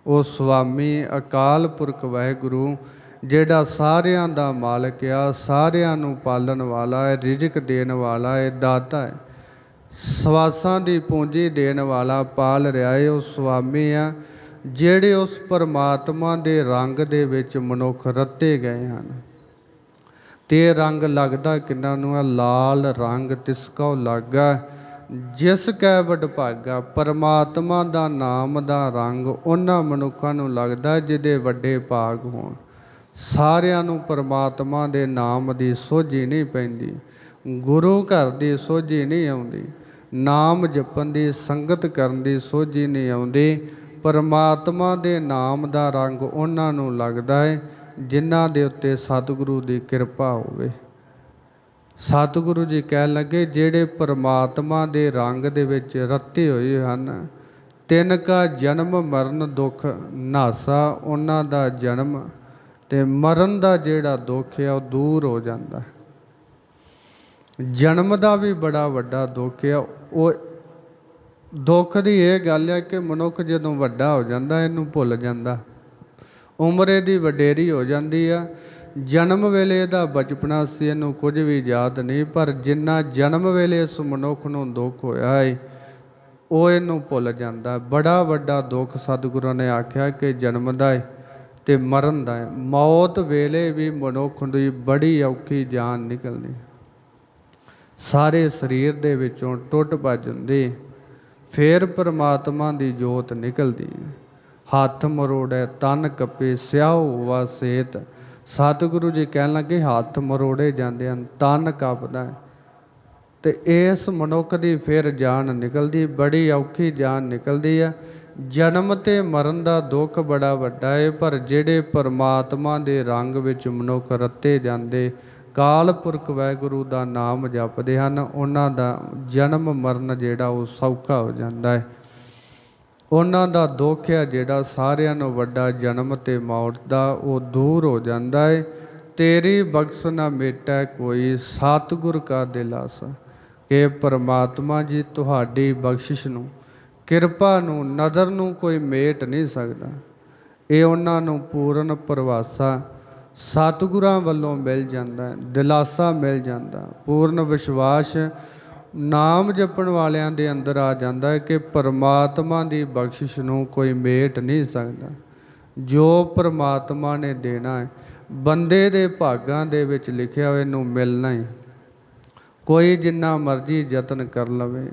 ਉਹ ਸੁਆਮੀ, ਅਕਾਲ ਪੁਰਖ ਵਾਹਿਗੁਰੂ, ਜਿਹੜਾ ਸਾਰਿਆਂ ਦਾ ਮਾਲਕ ਆ, ਸਾਰਿਆਂ ਨੂੰ ਪਾਲਣ ਵਾਲਾ ਹੈ, ਰਿਜ਼ਕ ਦੇਣ ਵਾਲਾ ਹੈ, ਦਾਤਾ ਹੈ। ਸਵਾਸਾਂ ਦੀ ਪੂੰਜੀ ਦੇਣ ਵਾਲਾ ਪਾਲ ਰਿਹਾ ਹੈ, ਉਹ ਸੁਆਮੀ ਆ। ਜਿਹੜੇ ਉਸ ਪਰਮਾਤਮਾ ਦੇ ਰੰਗ ਦੇ ਵਿੱਚ ਮਨੁੱਖ ਰੱਤੇ ਗਏ ਹਨ। ਤੇ ਰੰਗ ਲੱਗਦਾ ਕਿੰਨਾਂ ਨੂੰ ਆ? ਲਾਲ ਰੰਗ ਤਿਸਕਾ ਲਾਗਾ। ਜਿਸ ਕੈ ਵਡਭਾਗਾ ਪਰਮਾਤਮਾ ਦਾ ਨਾਮ ਦਾ ਰੰਗ ਉਹਨਾਂ ਮਨੁੱਖਾਂ ਨੂੰ ਲੱਗਦਾ ਜਿਹਦੇ ਵੱਡੇ ਭਾਗ ਹੋਣ। ਸਾਰਿਆਂ ਨੂੰ ਪਰਮਾਤਮਾ ਦੇ ਨਾਮ ਦੀ ਸੋਝੀ ਨਹੀਂ ਪੈਂਦੀ। ਗੁਰੂ ਘਰ ਦੀ ਸੋਝੀ ਨਹੀਂ ਆਉਂਦੀ। ਨਾਮ ਜਪਣ ਦੀ, ਸੰਗਤ ਕਰਨ ਦੀ ਸੋਝੀ ਨਹੀਂ ਆਉਂਦੀ। ਪਰਮਾਤਮਾ ਦੇ ਨਾਮ ਦਾ ਰੰਗ ਉਹਨਾਂ ਨੂੰ ਲੱਗਦਾ ਹੈ ਜਿਨ੍ਹਾਂ ਦੇ ਉੱਤੇ ਸਤਿਗੁਰੂ ਦੀ ਕਿਰਪਾ ਹੋਵੇ। ਸਤਿਗੁਰੂ ਜੀ ਕਹਿ ਲੱਗੇ, ਜਿਹੜੇ ਪਰਮਾਤਮਾ ਦੇ ਰੰਗ ਦੇ ਵਿੱਚ ਰੱਤੇ ਹੋਏ ਹਨ, ਤਿੰਨ ਕਾ ਜਨਮ, ਮਰਨ, ਦੁੱਖ, ਨਾਸਾ, ਉਹਨਾਂ ਦਾ ਜਨਮ ਤੇ ਮਰਨ ਦਾ ਜਿਹੜਾ ਦੁੱਖ ਹੈ ਉਹ ਦੂਰ ਹੋ ਜਾਂਦਾ ਜਨਮ ਦਾ ਵੀ ਬੜਾ ਵੱਡਾ ਦੁੱਖ ਹੈ ਉਹ ਦੁੱਖ ਦੀ ਇਹ ਗੱਲ ਹੈ ਕਿ ਮਨੁੱਖ ਜਦੋਂ ਵੱਡਾ ਹੋ ਜਾਂਦਾ, ਇਹਨੂੰ ਭੁੱਲ ਜਾਂਦਾ। ਉਮਰੇ ਦੀ ਵਡੇਰੀ ਹੋ ਜਾਂਦੀ ਆ। ਜਨਮ ਵੇਲੇ ਦਾ ਬਚਪਨਾ ਸੀ, ਇਹਨੂੰ ਕੁਝ ਵੀ ਯਾਦ ਨਹੀਂ, ਪਰ ਜਿੰਨਾ ਜਨਮ ਵੇਲੇ ਇਸ ਮਨੁੱਖ ਨੂੰ ਦੁੱਖ ਹੋਇਆ ਹੈ ਉਹ ਇਹਨੂੰ ਭੁੱਲ ਜਾਂਦਾ। ਬੜਾ ਵੱਡਾ ਦੁੱਖ ਸਤਿਗੁਰਾਂ ਨੇ ਆਖਿਆ ਕਿ ਜਨਮ ਦਾ ਏ ਤੇ ਮਰਨ ਦਾ ਏ। ਮੌਤ ਵੇਲੇ ਵੀ ਮਨੁੱਖ ਦੀ ਬੜੀ ਔਖੀ ਜਾਨ ਨਿਕਲਦੀ। ਸਾਰੇ ਸਰੀਰ ਦੇ ਵਿੱਚੋਂ ਟੁੱਟ ਭੱਜ ਹੁੰਦੀ। ਫੇਰ ਪਰਮਾਤਮਾ ਦੀ ਜੋਤ ਨਿਕਲਦੀ। ਹੱਥ ਮਰੋੜੈ ਤਨ ਕੱਪੇ ਸਿਆਹੋ ਹੋਵਾ ਸੇਤ। ਸਤਿਗੁਰੂ ਜੀ ਕਹਿਣ ਲੱਗੇ, ਹੱਥ ਮਰੋੜੇ ਜਾਂਦੇ ਹਨ ਤਨ ਕੱਪਦਾ ਹੈ। ਤੇ ਇਸ ਮਨੁੱਖ ਦੀ ਫਿਰ ਜਾਨ ਨਿਕਲਦੀ, ਬੜੀ ਔਖੀ ਜਾਨ ਨਿਕਲਦੀ ਆ। ਜਨਮ ਤੇ ਮਰਨ ਦਾ ਦੁੱਖ ਬੜਾ ਵੱਡਾ ਹੈ ਪਰ ਜਿਹੜੇ ਪਰਮਾਤਮਾ ਦੇ ਰੰਗ ਵਿੱਚ ਮਨੁੱਖ ਰੱਤੇ ਜਾਂਦੇ ਕਾਲ ਪੁਰਖ ਵਾਹਿਗੁਰੂ ਦਾ ਨਾਮ ਜਪਦੇ ਹਨ, ਉਹਨਾਂ ਦਾ ਜਨਮ ਮਰਨ ਜਿਹੜਾ ਉਹ ਸੌਖਾ ਹੋ ਜਾਂਦਾ ਹੈ। ਉਹਨਾਂ ਦਾ ਦੁੱਖ ਹੈ ਜਿਹੜਾ ਸਾਰਿਆਂ ਨੂੰ ਵੱਡਾ ਜਨਮ ਤੇ ਮੌਤ ਦਾ, ਉਹ ਦੂਰ ਹੋ ਜਾਂਦਾ ਹੈ। ਤੇਰੀ ਬਖਸ਼ ਨਾ ਮੇਟੈ ਕੋਈ ਸਤਿਗੁਰ ਕਾ ਦਿਲਾਸ। ਕਿ ਪਰਮਾਤਮਾ ਜੀ, ਤੁਹਾਡੀ ਬਖਸ਼ਿਸ਼ ਨੂੰ, ਕਿਰਪਾ ਨੂੰ, ਨਦਰ ਨੂੰ ਕੋਈ ਮੇਟ ਨਹੀਂ ਸਕਦਾ। ਇਹ ਉਹਨਾਂ ਨੂੰ ਪੂਰਨ ਪਰਵਾਸਾ ਸਤਿਗੁਰਾਂ ਵੱਲੋਂ ਮਿਲ ਜਾਂਦਾ ਹੈ ਦਿਲਾਸਾ ਮਿਲ ਜਾਂਦਾ, ਪੂਰਨ ਵਿਸ਼ਵਾਸ ਨਾਮ ਜਪਣ ਵਾਲਿਆਂ ਦੇ ਅੰਦਰ ਆ ਜਾਂਦਾ ਹੈ ਕਿ ਪਰਮਾਤਮਾ ਦੀ ਬਖਸ਼ਿਸ਼ ਨੂੰ ਕੋਈ ਮੇਟ ਨਹੀਂ ਸਕਦਾ। ਜੋ ਪਰਮਾਤਮਾ ਨੇ ਦੇਣਾ ਹੈ, ਬੰਦੇ ਦੇ ਭਾਗਾਂ ਦੇ ਵਿੱਚ ਲਿਖਿਆ ਹੋਇਆ ਨੂੰ ਮਿਲਣਾ ਹੀ। ਕੋਈ ਜਿੰਨਾ ਮਰਜ਼ੀ ਯਤਨ ਕਰ ਲਵੇ,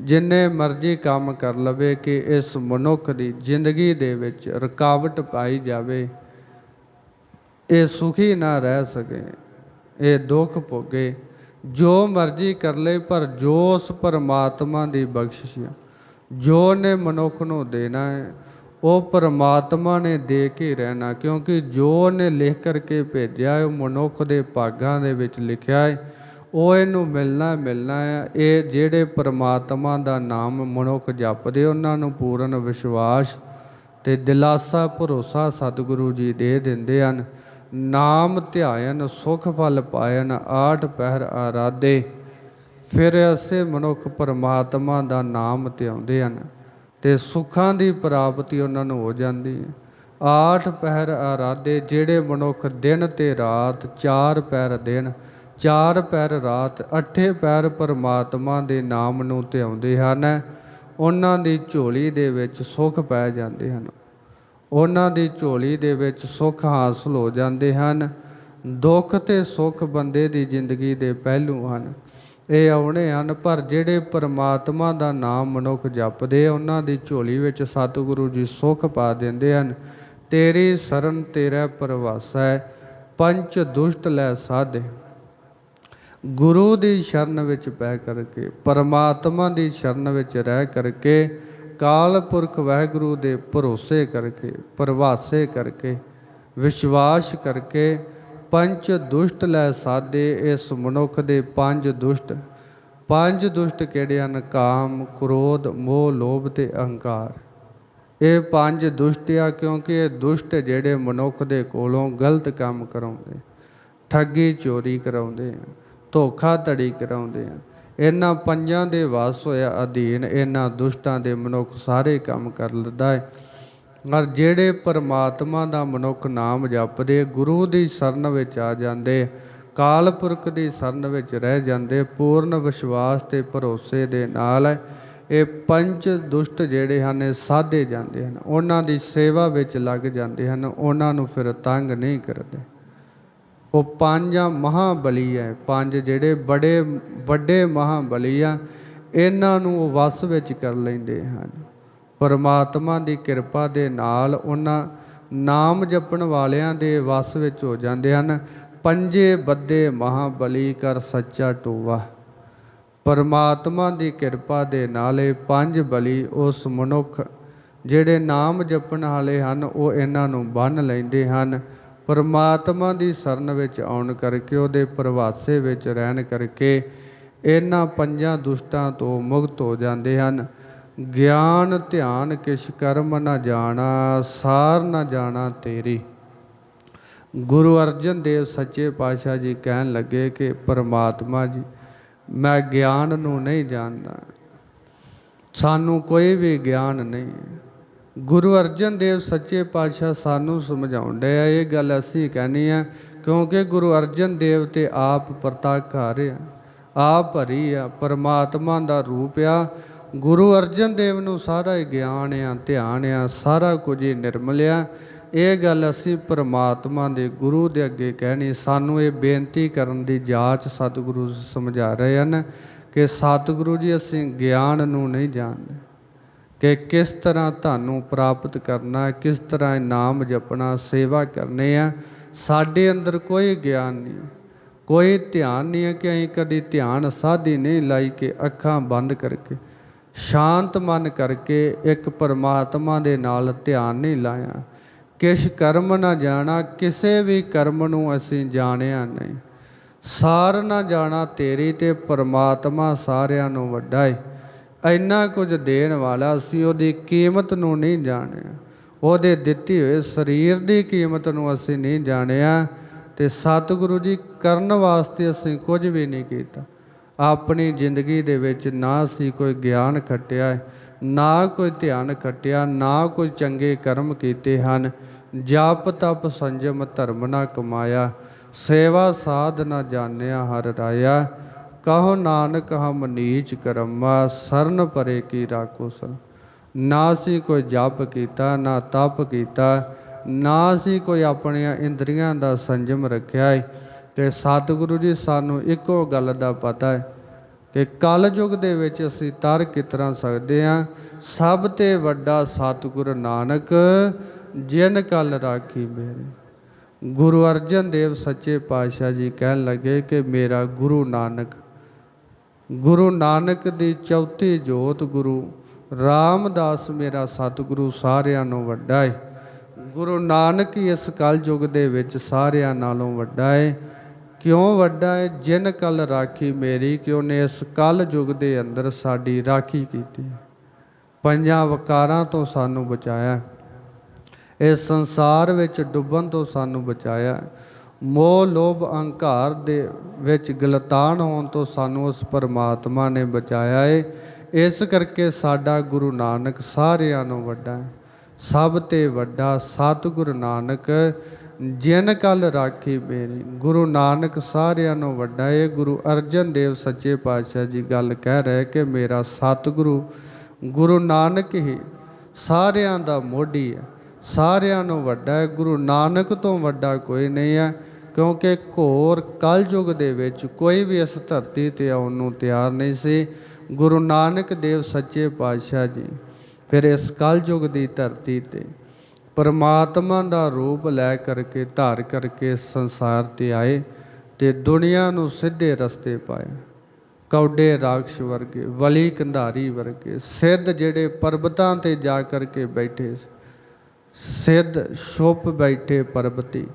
ਜਿੰਨੇ ਮਰਜ਼ੀ ਕੰਮ ਕਰ ਲਵੇ ਕਿ ਇਸ ਮਨੁੱਖ ਦੀ ਜ਼ਿੰਦਗੀ ਦੇ ਵਿੱਚ ਰੁਕਾਵਟ ਪਾਈ ਜਾਵੇ ਇਹ ਸੁਖੀ ਨਾ ਰਹਿ ਸਕੇ, ਇਹ ਦੁੱਖ ਭੋਗੇ। ਜੋ ਮਰਜ਼ੀ ਕਰ ਲੈ, ਪਰ ਜੋ ਉਸ ਪਰਮਾਤਮਾ ਦੀ ਬਖਸ਼ਿਸ਼ ਹੈ ਜੋ ਨੇ ਮਨੁੱਖ ਨੂੰ ਦੇਣਾ ਹੈ, ਉਹ ਪਰਮਾਤਮਾ ਨੇ ਦੇ ਕੇ ਰਹਿਣਾ, ਕਿਉਂਕਿ ਜੋ ਨੇ ਲਿਖ ਕਰਕੇ ਭੇਜਿਆ ਹੈ, ਉਹ ਮਨੁੱਖ ਦੇ ਭਾਗਾਂ ਦੇ ਵਿੱਚ ਲਿਖਿਆ ਹੈ। ਉਹ ਇਹਨੂੰ ਮਿਲਣਾ ਮਿਲਣਾ ਹੈ। ਇਹ ਜਿਹੜੇ ਪਰਮਾਤਮਾ ਦਾ ਨਾਮ ਮਨੁੱਖ ਜਪਦੇ, ਉਹਨਾਂ ਨੂੰ ਪੂਰਨ ਵਿਸ਼ਵਾਸ ਤੇ ਦਿਲਾਸਾ, ਭਰੋਸਾ ਸਤਿਗੁਰੂ ਜੀ ਦੇ ਦਿੰਦੇ ਹਨ। ਨਾਮ ਧਿਆਇਨ, ਸੁਖ ਫਲ ਪਾਇਨ, ਆਠ ਪਹਿਰ ਆਰਾਧੇ। ਫਿਰ ਐਸੇ ਮਨੁੱਖ ਪਰਮਾਤਮਾ ਦਾ ਨਾਮ ਧਿਆਉਂਦੇ ਹਨ ਤੇ ਸੁੱਖਾਂ ਦੀ ਪ੍ਰਾਪਤੀ ਉਹਨਾਂ ਨੂੰ ਹੋ ਜਾਂਦੀ ਹੈ। ਆਠ ਪਹਿਰ ਆਰਾਧੇ, ਜਿਹੜੇ ਮਨੁੱਖ ਦਿਨ ਤੇ ਰਾਤ ਚਾਰ ਪੈਰ ਦਿਨ ਚਾਰ ਪੈਰ ਰਾਤ ਅੱਠੇ ਪੈਰ ਪਰਮਾਤਮਾ ਦੇ ਨਾਮ ਨੂੰ ਧਿਆਉਂਦੇ ਹਨ। ਉਹਨਾਂ ਦੀ ਝੋਲੀ ਦੇ ਵਿੱਚ ਸੁੱਖ ਪੈ ਜਾਂਦੇ ਹਨ। ਉਹਨਾਂ ਦੀ ਝੋਲੀ ਦੇ ਵਿੱਚ ਸੁੱਖ ਹਾਸਲ ਹੋ ਜਾਂਦੇ ਹਨ, ਦੁੱਖ ਤੇ ਸੁੱਖ ਬੰਦੇ ਦੀ ਜ਼ਿੰਦਗੀ ਦੇ ਪਹਿਲੂ ਹਨ। ਇਹ ਆਉਣੇ ਹਨ, ਪਰ ਜਿਹੜੇ ਪਰਮਾਤਮਾ ਦਾ ਨਾਮ ਮਨੁੱਖ ਜਪਦੇ ਉਹਨਾਂ ਦੀ ਝੋਲੀ ਵਿੱਚ ਸਤਿਗੁਰੂ ਜੀ ਸੁੱਖ ਪਾ ਦਿੰਦੇ ਹਨ। ਤੇਰੀ ਸਰਨ ਤੇਰਾ ਪਰਵਾਸਾ ਹੈ, ਪੰਚ ਦੁਸ਼ਟ ਲੈ ਸਾਧੇ ਗੁਰੂ ਦੀ ਸ਼ਰਨ ਵਿੱਚ ਪੈ ਕਰਕੇ, ਪਰਮਾਤਮਾ ਦੀ ਸ਼ਰਨ ਵਿੱਚ ਰਹਿ ਕਰਕੇ ਕਾਲ ਪੁਰਖ ਵਾਹਿਗੁਰੂ ਦੇ ਭਰੋਸੇ ਕਰਕੇ, ਪਰਵਾਸੇ ਕਰਕੇ, ਵਿਸ਼ਵਾਸ ਕਰਕੇ ਪੰਜ ਦੁਸ਼ਟ ਲੈ ਸਾਦੇ ਇਸ ਮਨੁੱਖ ਦੇ ਪੰਜ ਦੁਸ਼ਟ। ਪੰਜ ਦੁਸ਼ਟ ਕਿਹੜੇ ਹਨ? ਕਾਮ, ਕ੍ਰੋਧ, ਮੋਹ, ਲੋਭ ਤੇ ਅਹੰਕਾਰ। ਇਹ ਪੰਜ ਦੁਸ਼ਟ ਆ ਕਿਉਂਕਿ ਇਹ ਦੁਸ਼ਟ ਜਿਹੜੇ ਮਨੁੱਖ ਦੇ ਕੋਲੋਂ ਗਲਤ ਕੰਮ ਕਰਾਉਂਦੇ ਠੱਗੀ ਚੋਰੀ ਕਰਾਉਂਦੇ ਆ ਧੋਖਾ ਧੜੀ ਕਰਾਉਂਦੇ ਆ। ਇਹਨਾਂ ਪੰਜਾਂ ਦੇ ਵਾਸ ਹੋਇਆ ਅਧੀਨ ਇਹਨਾਂ ਦੁਸ਼ਟਾਂ ਦੇ ਮਨੁੱਖ ਸਾਰੇ ਕੰਮ ਕਰ ਲੈਂਦਾ ਹੈ। ਔਰ ਜਿਹੜੇ ਪਰਮਾਤਮਾ ਦਾ ਮਨੁੱਖ ਨਾਮ ਜਪਦੇ, ਗੁਰੂ ਦੀ ਸ਼ਰਨ ਵਿੱਚ ਆ ਜਾਂਦੇ, ਕਾਲ ਪੁਰਖ ਦੀ ਸ਼ਰਨ ਵਿੱਚ ਰਹਿ ਜਾਂਦੇ, ਪੂਰਨ ਵਿਸ਼ਵਾਸ ਤੇ ਭਰੋਸੇ ਦੇ ਨਾਲ ਇਹ ਪੰਜ ਦੁਸ਼ਟ ਜਿਹੜੇ ਹਨ, ਇਹ ਸਾਧੇ ਜਾਂਦੇ ਹਨ। ਉਹਨਾਂ ਦੀ ਸੇਵਾ ਵਿੱਚ ਲੱਗ ਜਾਂਦੇ ਹਨ, ਉਹਨਾਂ ਨੂੰ ਫਿਰ ਤੰਗ ਨਹੀਂ ਕਰਦੇ। ਉਹ ਪੰਜਾਂ ਮਹਾਬਲੀ ਹੈ ਪੰਜ ਜਿਹੜੇ ਬੜੇ, ਵੱਡੇ ਮਹਾਬਲੀ ਆ, ਇਹਨਾਂ ਨੂੰ ਉਹ ਵਸ ਵਿੱਚ ਕਰ ਲੈਂਦੇ ਹਨ। ਪਰਮਾਤਮਾ ਦੀ ਕਿਰਪਾ ਦੇ ਨਾਲ ਉਹਨਾਂ ਨਾਮ ਜਪਣ ਵਾਲਿਆਂ ਦੇ ਵਸ ਵਿੱਚ ਹੋ ਜਾਂਦੇ ਹਨ। ਪੰਜੇ ਬੱਦੇ ਮਹਾਬਲੀ ਕਰ ਸੱਚਾ ਟੋਵਾ। ਪਰਮਾਤਮਾ ਦੀ ਕਿਰਪਾ ਦੇ ਨਾਲ ਇਹ ਪੰਜ ਬਲੀ ਉਸ ਮਨੁੱਖ ਜਿਹੜੇ ਨਾਮ ਜਪਣ ਵਾਲੇ ਹਨ, ਉਹ ਇਹਨਾਂ ਨੂੰ ਬੰਨ ਲੈਂਦੇ ਹਨ। ਪਰਮਾਤਮਾ ਦੀ ਸ਼ਰਨ ਵਿੱਚ ਆਉਣ ਕਰਕੇ, ਉਹਦੇ ਪ੍ਰਵਾਸੇ ਵਿੱਚ ਰਹਿਣ ਕਰਕੇ ਇਹਨਾਂ ਪੰਜਾਂ ਦੁਸ਼ਟਾਂ ਤੋਂ ਮੁਕਤ ਹੋ ਜਾਂਦੇ ਹਨ। ਗਿਆਨ, ਧਿਆਨ, ਕਿਛ ਕਰਮ ਨਾ ਜਾਣਾ, ਸਾਰ ਨਾ ਜਾਣਾ ਤੇਰੀ। ਗੁਰੂ ਅਰਜਨ ਦੇਵ ਸੱਚੇ ਪਾਤਸ਼ਾਹ ਜੀ ਕਹਿਣ ਲੱਗੇ ਕਿ, ਪਰਮਾਤਮਾ ਜੀ, ਮੈਂ ਗਿਆਨ ਨੂੰ ਨਹੀਂ ਜਾਣਦਾ। ਸਾਨੂੰ ਕੋਈ ਵੀ ਗਿਆਨ ਨਹੀਂ। ਗੁਰੂ ਅਰਜਨ ਦੇਵ ਸੱਚੇ ਪਾਤਸ਼ਾਹ ਸਾਨੂੰ ਸਮਝਾਉਂਦੇ ਆ, ਇਹ ਗੱਲ ਅਸੀਂ ਕਹਿਣੀ ਆ, ਕਿਉਂਕਿ ਗੁਰੂ ਅਰਜਨ ਦੇਵ ਤੇ ਆਪ ਪ੍ਰਤਾਕਾਰ ਆ, ਆਪ ਭਰੀ ਆ, ਪਰਮਾਤਮਾ ਦਾ ਰੂਪ ਆ, ਗੁਰੂ ਅਰਜਨ ਦੇਵ ਨੂੰ ਸਾਰਾ ਹੀ ਗਿਆਨ ਆ, ਧਿਆਨ ਆ, ਸਾਰਾ ਕੁਝ ਹੀ ਨਿਰਮਲ ਆ। ਇਹ ਗੱਲ ਅਸੀਂ ਪਰਮਾਤਮਾ ਦੇ ਗੁਰੂ ਦੇ ਅੱਗੇ ਕਹਿਣੀ, ਸਾਨੂੰ ਇਹ ਬੇਨਤੀ ਕਰਨ ਦੀ ਜਾਚ ਸਤਿਗੁਰੂ ਸਮਝਾ ਰਹੇ ਹਨ ਕਿ ਸਤਿਗੁਰੂ ਜੀ, ਅਸੀਂ ਗਿਆਨ ਨੂੰ ਨਹੀਂ ਜਾਣਦੇ। ਕਿ ਕਿਸ ਤਰ੍ਹਾਂ ਤੁਹਾਨੂੰ ਪ੍ਰਾਪਤ ਕਰਨਾ ਕਿਸ ਤਰ੍ਹਾਂ ਇਹ ਨਾਮ ਜਪਣਾ, ਸੇਵਾ ਕਰਨੀ ਆ ਸਾਡੇ ਅੰਦਰ ਕੋਈ ਗਿਆਨ ਨਹੀਂ ਕੋਈ ਧਿਆਨ ਨਹੀਂ ਹੈ ਕਿ ਅਸੀਂ ਕਦੀ ਧਿਆਨ ਸਾਧੀ ਨਹੀਂ ਲਾਈ ਕਿ ਅੱਖਾਂ ਬੰਦ ਕਰਕੇ, ਸ਼ਾਂਤ ਮਨ ਕਰਕੇ ਇੱਕ ਪਰਮਾਤਮਾ ਦੇ ਨਾਲ ਧਿਆਨ ਨਹੀਂ ਲਾਇਆ। ਕਿਛ ਕਰਮ ਨਾ ਜਾਣਾ, ਕਿਸੇ ਵੀ ਕਰਮ ਨੂੰ ਅਸੀਂ ਜਾਣਿਆ ਨਹੀਂ। ਸਾਰ ਨਾ ਜਾਣਾ ਤੇਰੀ ਤੇ ਪਰਮਾਤਮਾ ਸਾਰਿਆਂ ਨੂੰ ਵੱਡਾ ਹੈ ਇੰਨਾ ਕੁਝ ਦੇਣ ਵਾਲਾ ਅਸੀਂ ਉਹਦੀ ਕੀਮਤ ਨੂੰ ਨਹੀਂ ਜਾਣਿਆ। ਉਹਦੇ ਦਿੱਤੀ ਹੋਏ ਸਰੀਰ ਦੀ ਕੀਮਤ ਨੂੰ ਅਸੀਂ ਨਹੀਂ ਜਾਣਿਆ ਤੇ ਸਤਿਗੁਰੂ ਜੀ ਕਰਨ ਵਾਸਤੇ ਅਸੀਂ ਕੁਝ ਵੀ ਨਹੀਂ ਕੀਤਾ। ਆਪਣੀ ਜ਼ਿੰਦਗੀ ਦੇ ਵਿੱਚ ਨਾ ਅਸੀਂ ਕੋਈ ਗਿਆਨ ਖੱਟਿਆ, ਨਾ ਕੋਈ ਧਿਆਨ ਖੱਟਿਆ, ਨਾ ਕੋਈ ਚੰਗੇ ਕਰਮ ਕੀਤੇ ਹਨ। ਜਪ, ਤਪ, ਸੰਜਮ, ਧਰਮ ਨਾ ਕਮਾਇਆ, ਸੇਵਾ ਸਾਧ ਨਾ ਜਾਣਿਆ ਹਰ ਰਾਇਆ। ਕਹੋ ਨਾਨਕ ਹਮ ਨੀਚ ਕਰਮਾ, ਸਰਨ ਪਰੇ ਕੀ ਰਾਖੋ ਸਰ। ਨਾ ਸੀ ਕੋਈ ਜਪ ਕੀਤਾ, ਨਾ ਤਪ ਕੀਤਾ, ਨਾ ਸੀ ਕੋਈ ਆਪਣੀਆਂ ਇੰਦਰੀਆਂ ਦਾ ਸੰਜਮ ਰੱਖਿਆ ਹੈ ਤੇ ਸਤਿਗੁਰੂ ਜੀ, ਸਾਨੂੰ ਇੱਕੋ ਗੱਲ ਦਾ ਪਤਾ ਹੈ ਕਿ ਕਲਯੁਗ ਦੇ ਵਿੱਚ ਅਸੀਂ ਤਰ ਕਿਤਰਾ ਸਕਦੇ ਹਾਂ ਸਭ ਤੇ ਵੱਡਾ ਸਤਿਗੁਰ ਨਾਨਕ, ਜਿਨ ਕਲ ਰਾਖੀ ਮੇਰੇ। ਗੁਰੂ ਅਰਜਨ ਦੇਵ ਸੱਚੇ ਪਾਤਸ਼ਾਹ ਜੀ ਕਹਿਣ ਲੱਗੇ ਕਿ ਮੇਰਾ ਗੁਰੂ ਨਾਨਕ ਗੁਰੂ ਨਾਨਕ ਦੀ ਚੌਥੀ ਜੋਤ ਗੁਰੂ, ਰਾਮਦਾਸ ਮੇਰਾ ਸਤਿਗੁਰੂ ਸਾਰਿਆਂ ਨੂੰ ਵੱਡਾ ਹੈ ਗੁਰੂ ਨਾਨਕ ਹੀ ਇਸ ਕਲਯੁਗ ਦੇ ਵਿੱਚ ਸਾਰਿਆਂ ਨਾਲੋਂ ਵੱਡਾ ਹੈ ਕਿਉਂ ਵੱਡਾ ਹੈ ਜਿਨ ਕਲ ਰਾਖੀ ਮੇਰੀ ਕਿ ਉਹਨੇ ਇਸ ਕਲ ਯੁਗ ਦੇ ਅੰਦਰ ਸਾਡੀ ਰਾਖੀ ਕੀਤੀ। ਪੰਜਾਂ ਵਕਾਰਾਂ ਤੋਂ ਸਾਨੂੰ ਬਚਾਇਆ। ਇਸ ਸੰਸਾਰ ਵਿੱਚ ਡੁੱਬਣ ਤੋਂ ਸਾਨੂੰ ਬਚਾਇਆ। ਮੋਹ, ਲੋਭ, ਅਹੰਕਾਰ ਦੇ ਵਿੱਚ ਗਲਤਾਨ ਹੋਣ ਤੋਂ ਸਾਨੂੰ ਉਸ ਪਰਮਾਤਮਾ ਨੇ ਬਚਾਇਆ ਏ। ਇਸ ਕਰਕੇ ਸਾਡਾ ਗੁਰੂ ਨਾਨਕ ਸਾਰਿਆਂ ਨੂੰ ਵੱਡਾ ਹੈ। ਸਭ ਤੇ ਵੱਡਾ ਸਤਿਗੁਰੂ ਨਾਨਕ, ਜਿਨ ਕਲ ਰਾਖੀ ਮੇਰੀ। ਗੁਰੂ ਨਾਨਕ ਸਾਰਿਆਂ ਨੂੰ ਵੱਡਾ ਏ। ਗੁਰੂ ਅਰਜਨ ਦੇਵ ਸੱਚੇ ਪਾਤਸ਼ਾਹ ਜੀ ਗੱਲ ਕਹਿ ਰਹੇ ਕਿ ਮੇਰਾ ਸਤਿਗੁਰੂ ਗੁਰੂ ਨਾਨਕ ਹੀ ਸਾਰਿਆਂ ਦਾ ਮੋਢੀ ਹੈ। ਸਾਰਿਆਂ ਨੂੰ ਵੱਡਾ ਹੈ। ਗੁਰੂ ਨਾਨਕ ਤੋਂ ਵੱਡਾ ਕੋਈ ਨਹੀਂ ਹੈ। ਕਿਉਂਕਿ ਘੋਰ ਕਲਯੁਗ ਦੇ ਵਿੱਚ ਕੋਈ ਵੀ ਇਸ ਧਰਤੀ ਤੇ ਆਉਣ ਨੂੰ ਤਿਆਰ ਨਹੀਂ ਸੀ। ਗੁਰੂ ਨਾਨਕ ਦੇਵ ਸੱਚੇ ਪਾਤਸ਼ਾਹ ਜੀ ਫਿਰ ਇਸ ਕਲਯੁਗ ਦੀ ਧਰਤੀ ਤੇ ਪਰਮਾਤਮਾ ਦਾ ਰੂਪ ਲੈ ਕਰਕੇ ਧਾਰ ਕਰਕੇ ਸੰਸਾਰ ਤੇ ਆਏ ਤੇ ਦੁਨੀਆ ਨੂੰ ਸਿੱਧੇ ਰਸਤੇ ਪਾਇਆ ਕੌਡੇ ਰਾਖਸ਼ ਵਰਗੇ, ਵਲੀ ਕੰਧਾਰੀ ਵਰਗੇ, ਸਿੱਧ ਜਿਹੜੇ ਪਰਬਤਾਂ ਤੇ ਜਾ ਕਰਕੇ ਬੈਠੇ ਸਿੱਧ ਛੁਪ ਬੈਠੇ ਪਰਬਤੀ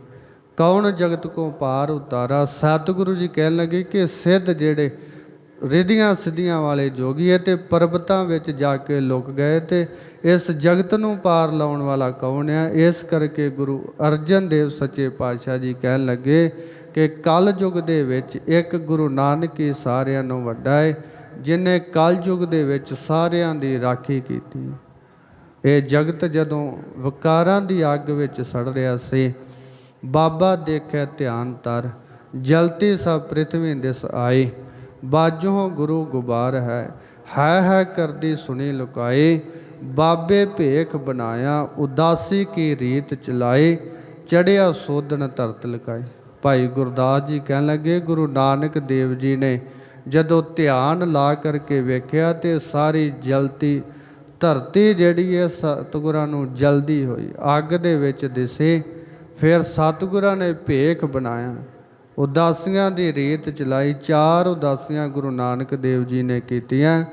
ਕੌਣ ਜਗਤ ਕੋ ਪਾਰ ਉਤਾਰਾ? ਸਤਿਗੁਰੂ ਜੀ ਕਹਿਣ ਲੱਗੇ ਕਿ ਸਿੱਧ ਜਿਹੜੇ ਰਿਧੀਆਂ ਸਿੱਧੀਆਂ ਵਾਲੇ ਜੋਗੀ ਹੈ ਤੇ ਪਰਬਤਾਂ ਵਿੱਚ ਜਾ ਕੇ ਲੁਕ ਗਏ ਤੇ ਇਸ ਜਗਤ ਨੂੰ ਪਾਰ ਲਾਉਣ ਵਾਲਾ ਕੌਣ ਹੈ? ਇਸ ਕਰਕੇ ਗੁਰੂ ਅਰਜਨ ਦੇਵ ਸੱਚੇ ਪਾਤਸ਼ਾਹ ਜੀ ਕਹਿਣ ਲੱਗੇ ਕਿ ਕਲ ਯੁਗ ਦੇ ਵਿੱਚ ਇੱਕ ਗੁਰੂ ਨਾਨਕ ਹੀ ਸਾਰਿਆਂ ਨੂੰ ਵੱਡਾ ਹੈ, ਜਿਨੇ ਕਲ ਯੁਗ ਦੇ ਵਿੱਚ ਸਾਰਿਆਂ ਦੀ ਰਾਖੀ ਕੀਤੀ। ਇਹ ਜਗਤ ਜਦੋਂ ਵਿਕਾਰਾਂ ਦੀ ਅੱਗ ਵਿੱਚ ਸੜ ਰਿਹਾ ਸੀ ਬਾਬਾ ਦੇਖੈ ਧਿਆਨ ਤਰ, ਜਲਤੀ ਸਭ ਪ੍ਰਿਥਵੀ ਦਿਸ ਆਈ। ਬਾਜੋਂ ਗੁਰੂ ਗੁਬਾਰ ਹੈ ਹੈ ਹੈ ਕਰਦੀ ਸੁਣੀ ਲੁਕਾਈ। ਬਾਬੇ ਭੇਖ ਬਣਾਇਆ, ਉਦਾਸੀ ਕੀ ਰੀਤ ਚਲਾਈ। ਚੜਿਆ ਸੋਧਣ ਧਰਤ ਲਕਾਈ ਭਾਈ ਗੁਰਦਾਸ ਜੀ ਕਹਿਣ ਲੱਗੇ, ਗੁਰੂ ਨਾਨਕ ਦੇਵ ਜੀ ਨੇ ਜਦੋਂ ਧਿਆਨ ਲਾ ਕਰਕੇ ਵੇਖਿਆ ਤੇ ਸਾਰੀ ਜਲਤੀ, ਧਰਤੀ ਜਿਹੜੀ ਹੈ ਸਤਿਗੁਰਾਂ ਨੂੰ ਜਲਦੀ ਹੋਈ, ਅੱਗ ਦੇ ਵਿੱਚ ਦਿਸੇ। ਫਿਰ ਸਤਿਗੁਰਾਂ ਨੇ ਭੇਖ ਬਣਾਇਆ। ਉਦਾਸੀਆਂ ਦੀ ਰੀਤ ਚਲਾਈ। ਚਾਰ ਉਦਾਸੀਆਂ ਗੁਰੂ ਨਾਨਕ ਦੇਵ ਜੀ ਨੇ ਕੀਤੀਆਂ।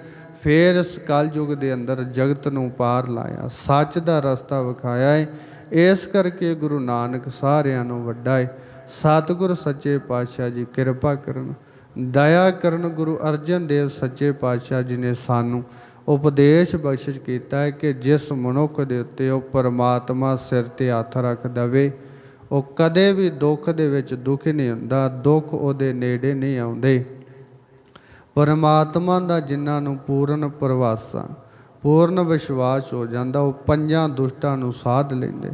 ਫਿਰ ਇਸ ਕਲਯੁਗ ਦੇ ਅੰਦਰ ਜਗਤ ਨੂੰ ਪਾਰ ਲਾਇਆ। ਸੱਚ ਦਾ ਰਸਤਾ ਵਿਖਾਇਆ ਹੈ ਇਸ ਕਰਕੇ ਗੁਰੂ ਨਾਨਕ ਸਾਰਿਆਂ ਨੂੰ ਵੱਡਾ ਹੈ ਸਤਿਗੁਰ ਸੱਚੇ ਪਾਤਸ਼ਾਹ ਜੀ, ਕਿਰਪਾ ਕਰਨ। ਦਇਆ ਕਰਨ ਗੁਰੂ ਅਰਜਨ ਦੇਵ ਸੱਚੇ ਪਾਤਸ਼ਾਹ ਜੀ ਨੇ ਸਾਨੂੰ ਉਪਦੇਸ਼ ਬਖਸ਼ਿਸ਼ ਕੀਤਾ ਹੈ ਕਿ ਜਿਸ ਮਨੁੱਖ ਦੇ ਉੱਤੇ ਉਹ ਪਰਮਾਤਮਾ ਸਿਰ ਤੇ ਹੱਥ ਰੱਖ ਦਵੇ ਉਹ ਕਦੇ ਵੀ ਦੁੱਖ ਦੇ ਵਿੱਚ ਦੁਖੀ ਨਹੀਂ ਹੁੰਦਾ, ਦੁੱਖ ਉਹਦੇ ਨੇੜੇ ਨਹੀਂ ਆਉਂਦੇ। ਪਰਮਾਤਮਾ ਦਾ ਜਿਨ੍ਹਾਂ ਨੂੰ ਪੂਰਨ ਪ੍ਰਵਾਸਾ, ਪੂਰਨ ਵਿਸ਼ਵਾਸ ਹੋ ਜਾਂਦਾ, ਉਹ ਪੰਜਾਂ ਦੁਸ਼ਟਾਂ ਨੂੰ ਸਾਧ ਲੈਂਦੇ।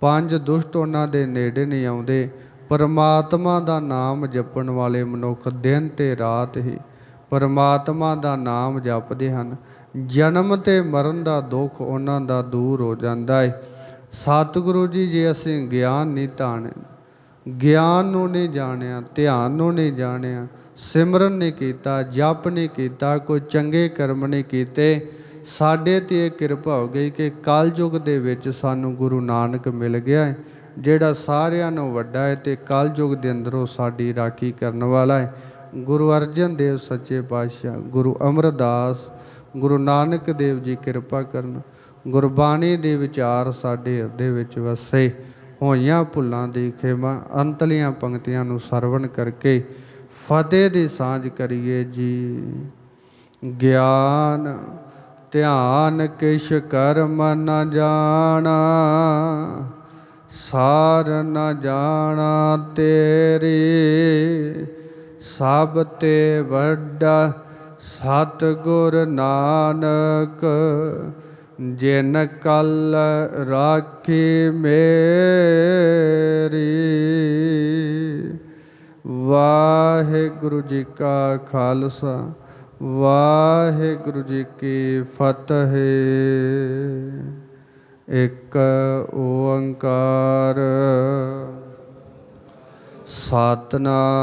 ਪੰਜ ਦੁਸ਼ਟ ਉਹਨਾਂ ਦੇ ਨੇੜੇ ਨਹੀਂ ਆਉਂਦੇ। ਪਰਮਾਤਮਾ ਦਾ ਨਾਮ ਜਪਣ ਵਾਲੇ ਮਨੁੱਖ ਦਿਨ ਤੇ ਰਾਤ ਹੀ ਪਰਮਾਤਮਾ ਦਾ ਨਾਮ ਜਪਦੇ ਹਨ। ਜਨਮ ਤੇ ਮਰਨ ਦਾ ਦੁੱਖ ਉਹਨਾਂ ਦਾ ਦੂਰ ਹੋ ਜਾਂਦਾ ਹੈ ਸਤਿਗੁਰੂ ਜੀ, ਜੇ ਅਸੀਂ ਗਿਆਨ ਨਹੀਂ ਤਾਣੇ, ਗਿਆਨ ਨੂੰ ਨਹੀਂ ਜਾਣਿਆ, ਧਿਆਨ ਨੂੰ ਨਹੀਂ ਜਾਣਿਆ, ਸਿਮਰਨ ਨਹੀਂ ਕੀਤਾ, ਜਪ ਨਹੀਂ ਕੀਤਾ, ਕੋਈ ਚੰਗੇ ਕਰਮ ਨਹੀਂ ਕੀਤੇ, ਸਾਡੇ ਤੇ ਇਹ ਕਿਰਪਾ ਹੋ ਗਈ ਕਿ ਕਲਯੁਗ ਦੇ ਵਿੱਚ ਸਾਨੂੰ ਗੁਰੂ ਨਾਨਕ ਮਿਲ ਗਿਆ ਹੈ, ਜਿਹੜਾ ਸਾਰਿਆਂ ਨੂੰ ਵੱਡਾ ਹੈ ਤੇ ਕਲਯੁਗ ਦੇ ਅੰਦਰੋਂ ਸਾਡੀ ਰਾਖੀ ਕਰਨ ਵਾਲਾ ਹੈ। ਗੁਰੂ ਅਰਜਨ ਦੇਵ ਸੱਚੇ ਪਾਤਸ਼ਾਹ, ਗੁਰੂ ਅਮਰਦਾਸ, ਗੁਰੂ ਨਾਨਕ ਦੇਵ ਜੀ ਕਿਰਪਾ ਕਰਨ ਗੁਰਬਾਣੀ ਦੇ ਵਿਚਾਰ ਸਾਡੇ ਹਿਰਦੇ ਵਿੱਚ ਵਸੇ, ਹੋਈਆਂ ਭੁੱਲਾਂ ਦੀ ਖੇਮਾ ਅੰਤਲੀਆਂ ਪੰਕਤੀਆਂ ਨੂੰ ਸਰਵਣ ਕਰਕੇ ਫਤਿਹ ਦੀ ਸਾਂਝ ਕਰੀਏ ਜੀ। ਗਿਆਨ, ਧਿਆਨ ਕਿਛ ਕਰਮ ਨ ਜਾਣਾ, ਸਾਰ ਨ ਜਾਣਾ ਤੇਰੀ, ਸਭ ਤੇ ਵੱਡਾ ਸਤਿਗੁਰ ਨਾਨਕ। ਜਿਨ ਕਲ ਰਾਖੀ ਮੇਰੀ, ਵਾਹਿਗੁਰੂ ਜੀ ਕਾ ਖਾਲਸਾ, ਵਾਹਿਗੁਰੂ ਜੀ ਕੀ ਫਤਿਹ। ਇੱਕ ਓੰਕਾਰ, ਸਤਨਾਮ।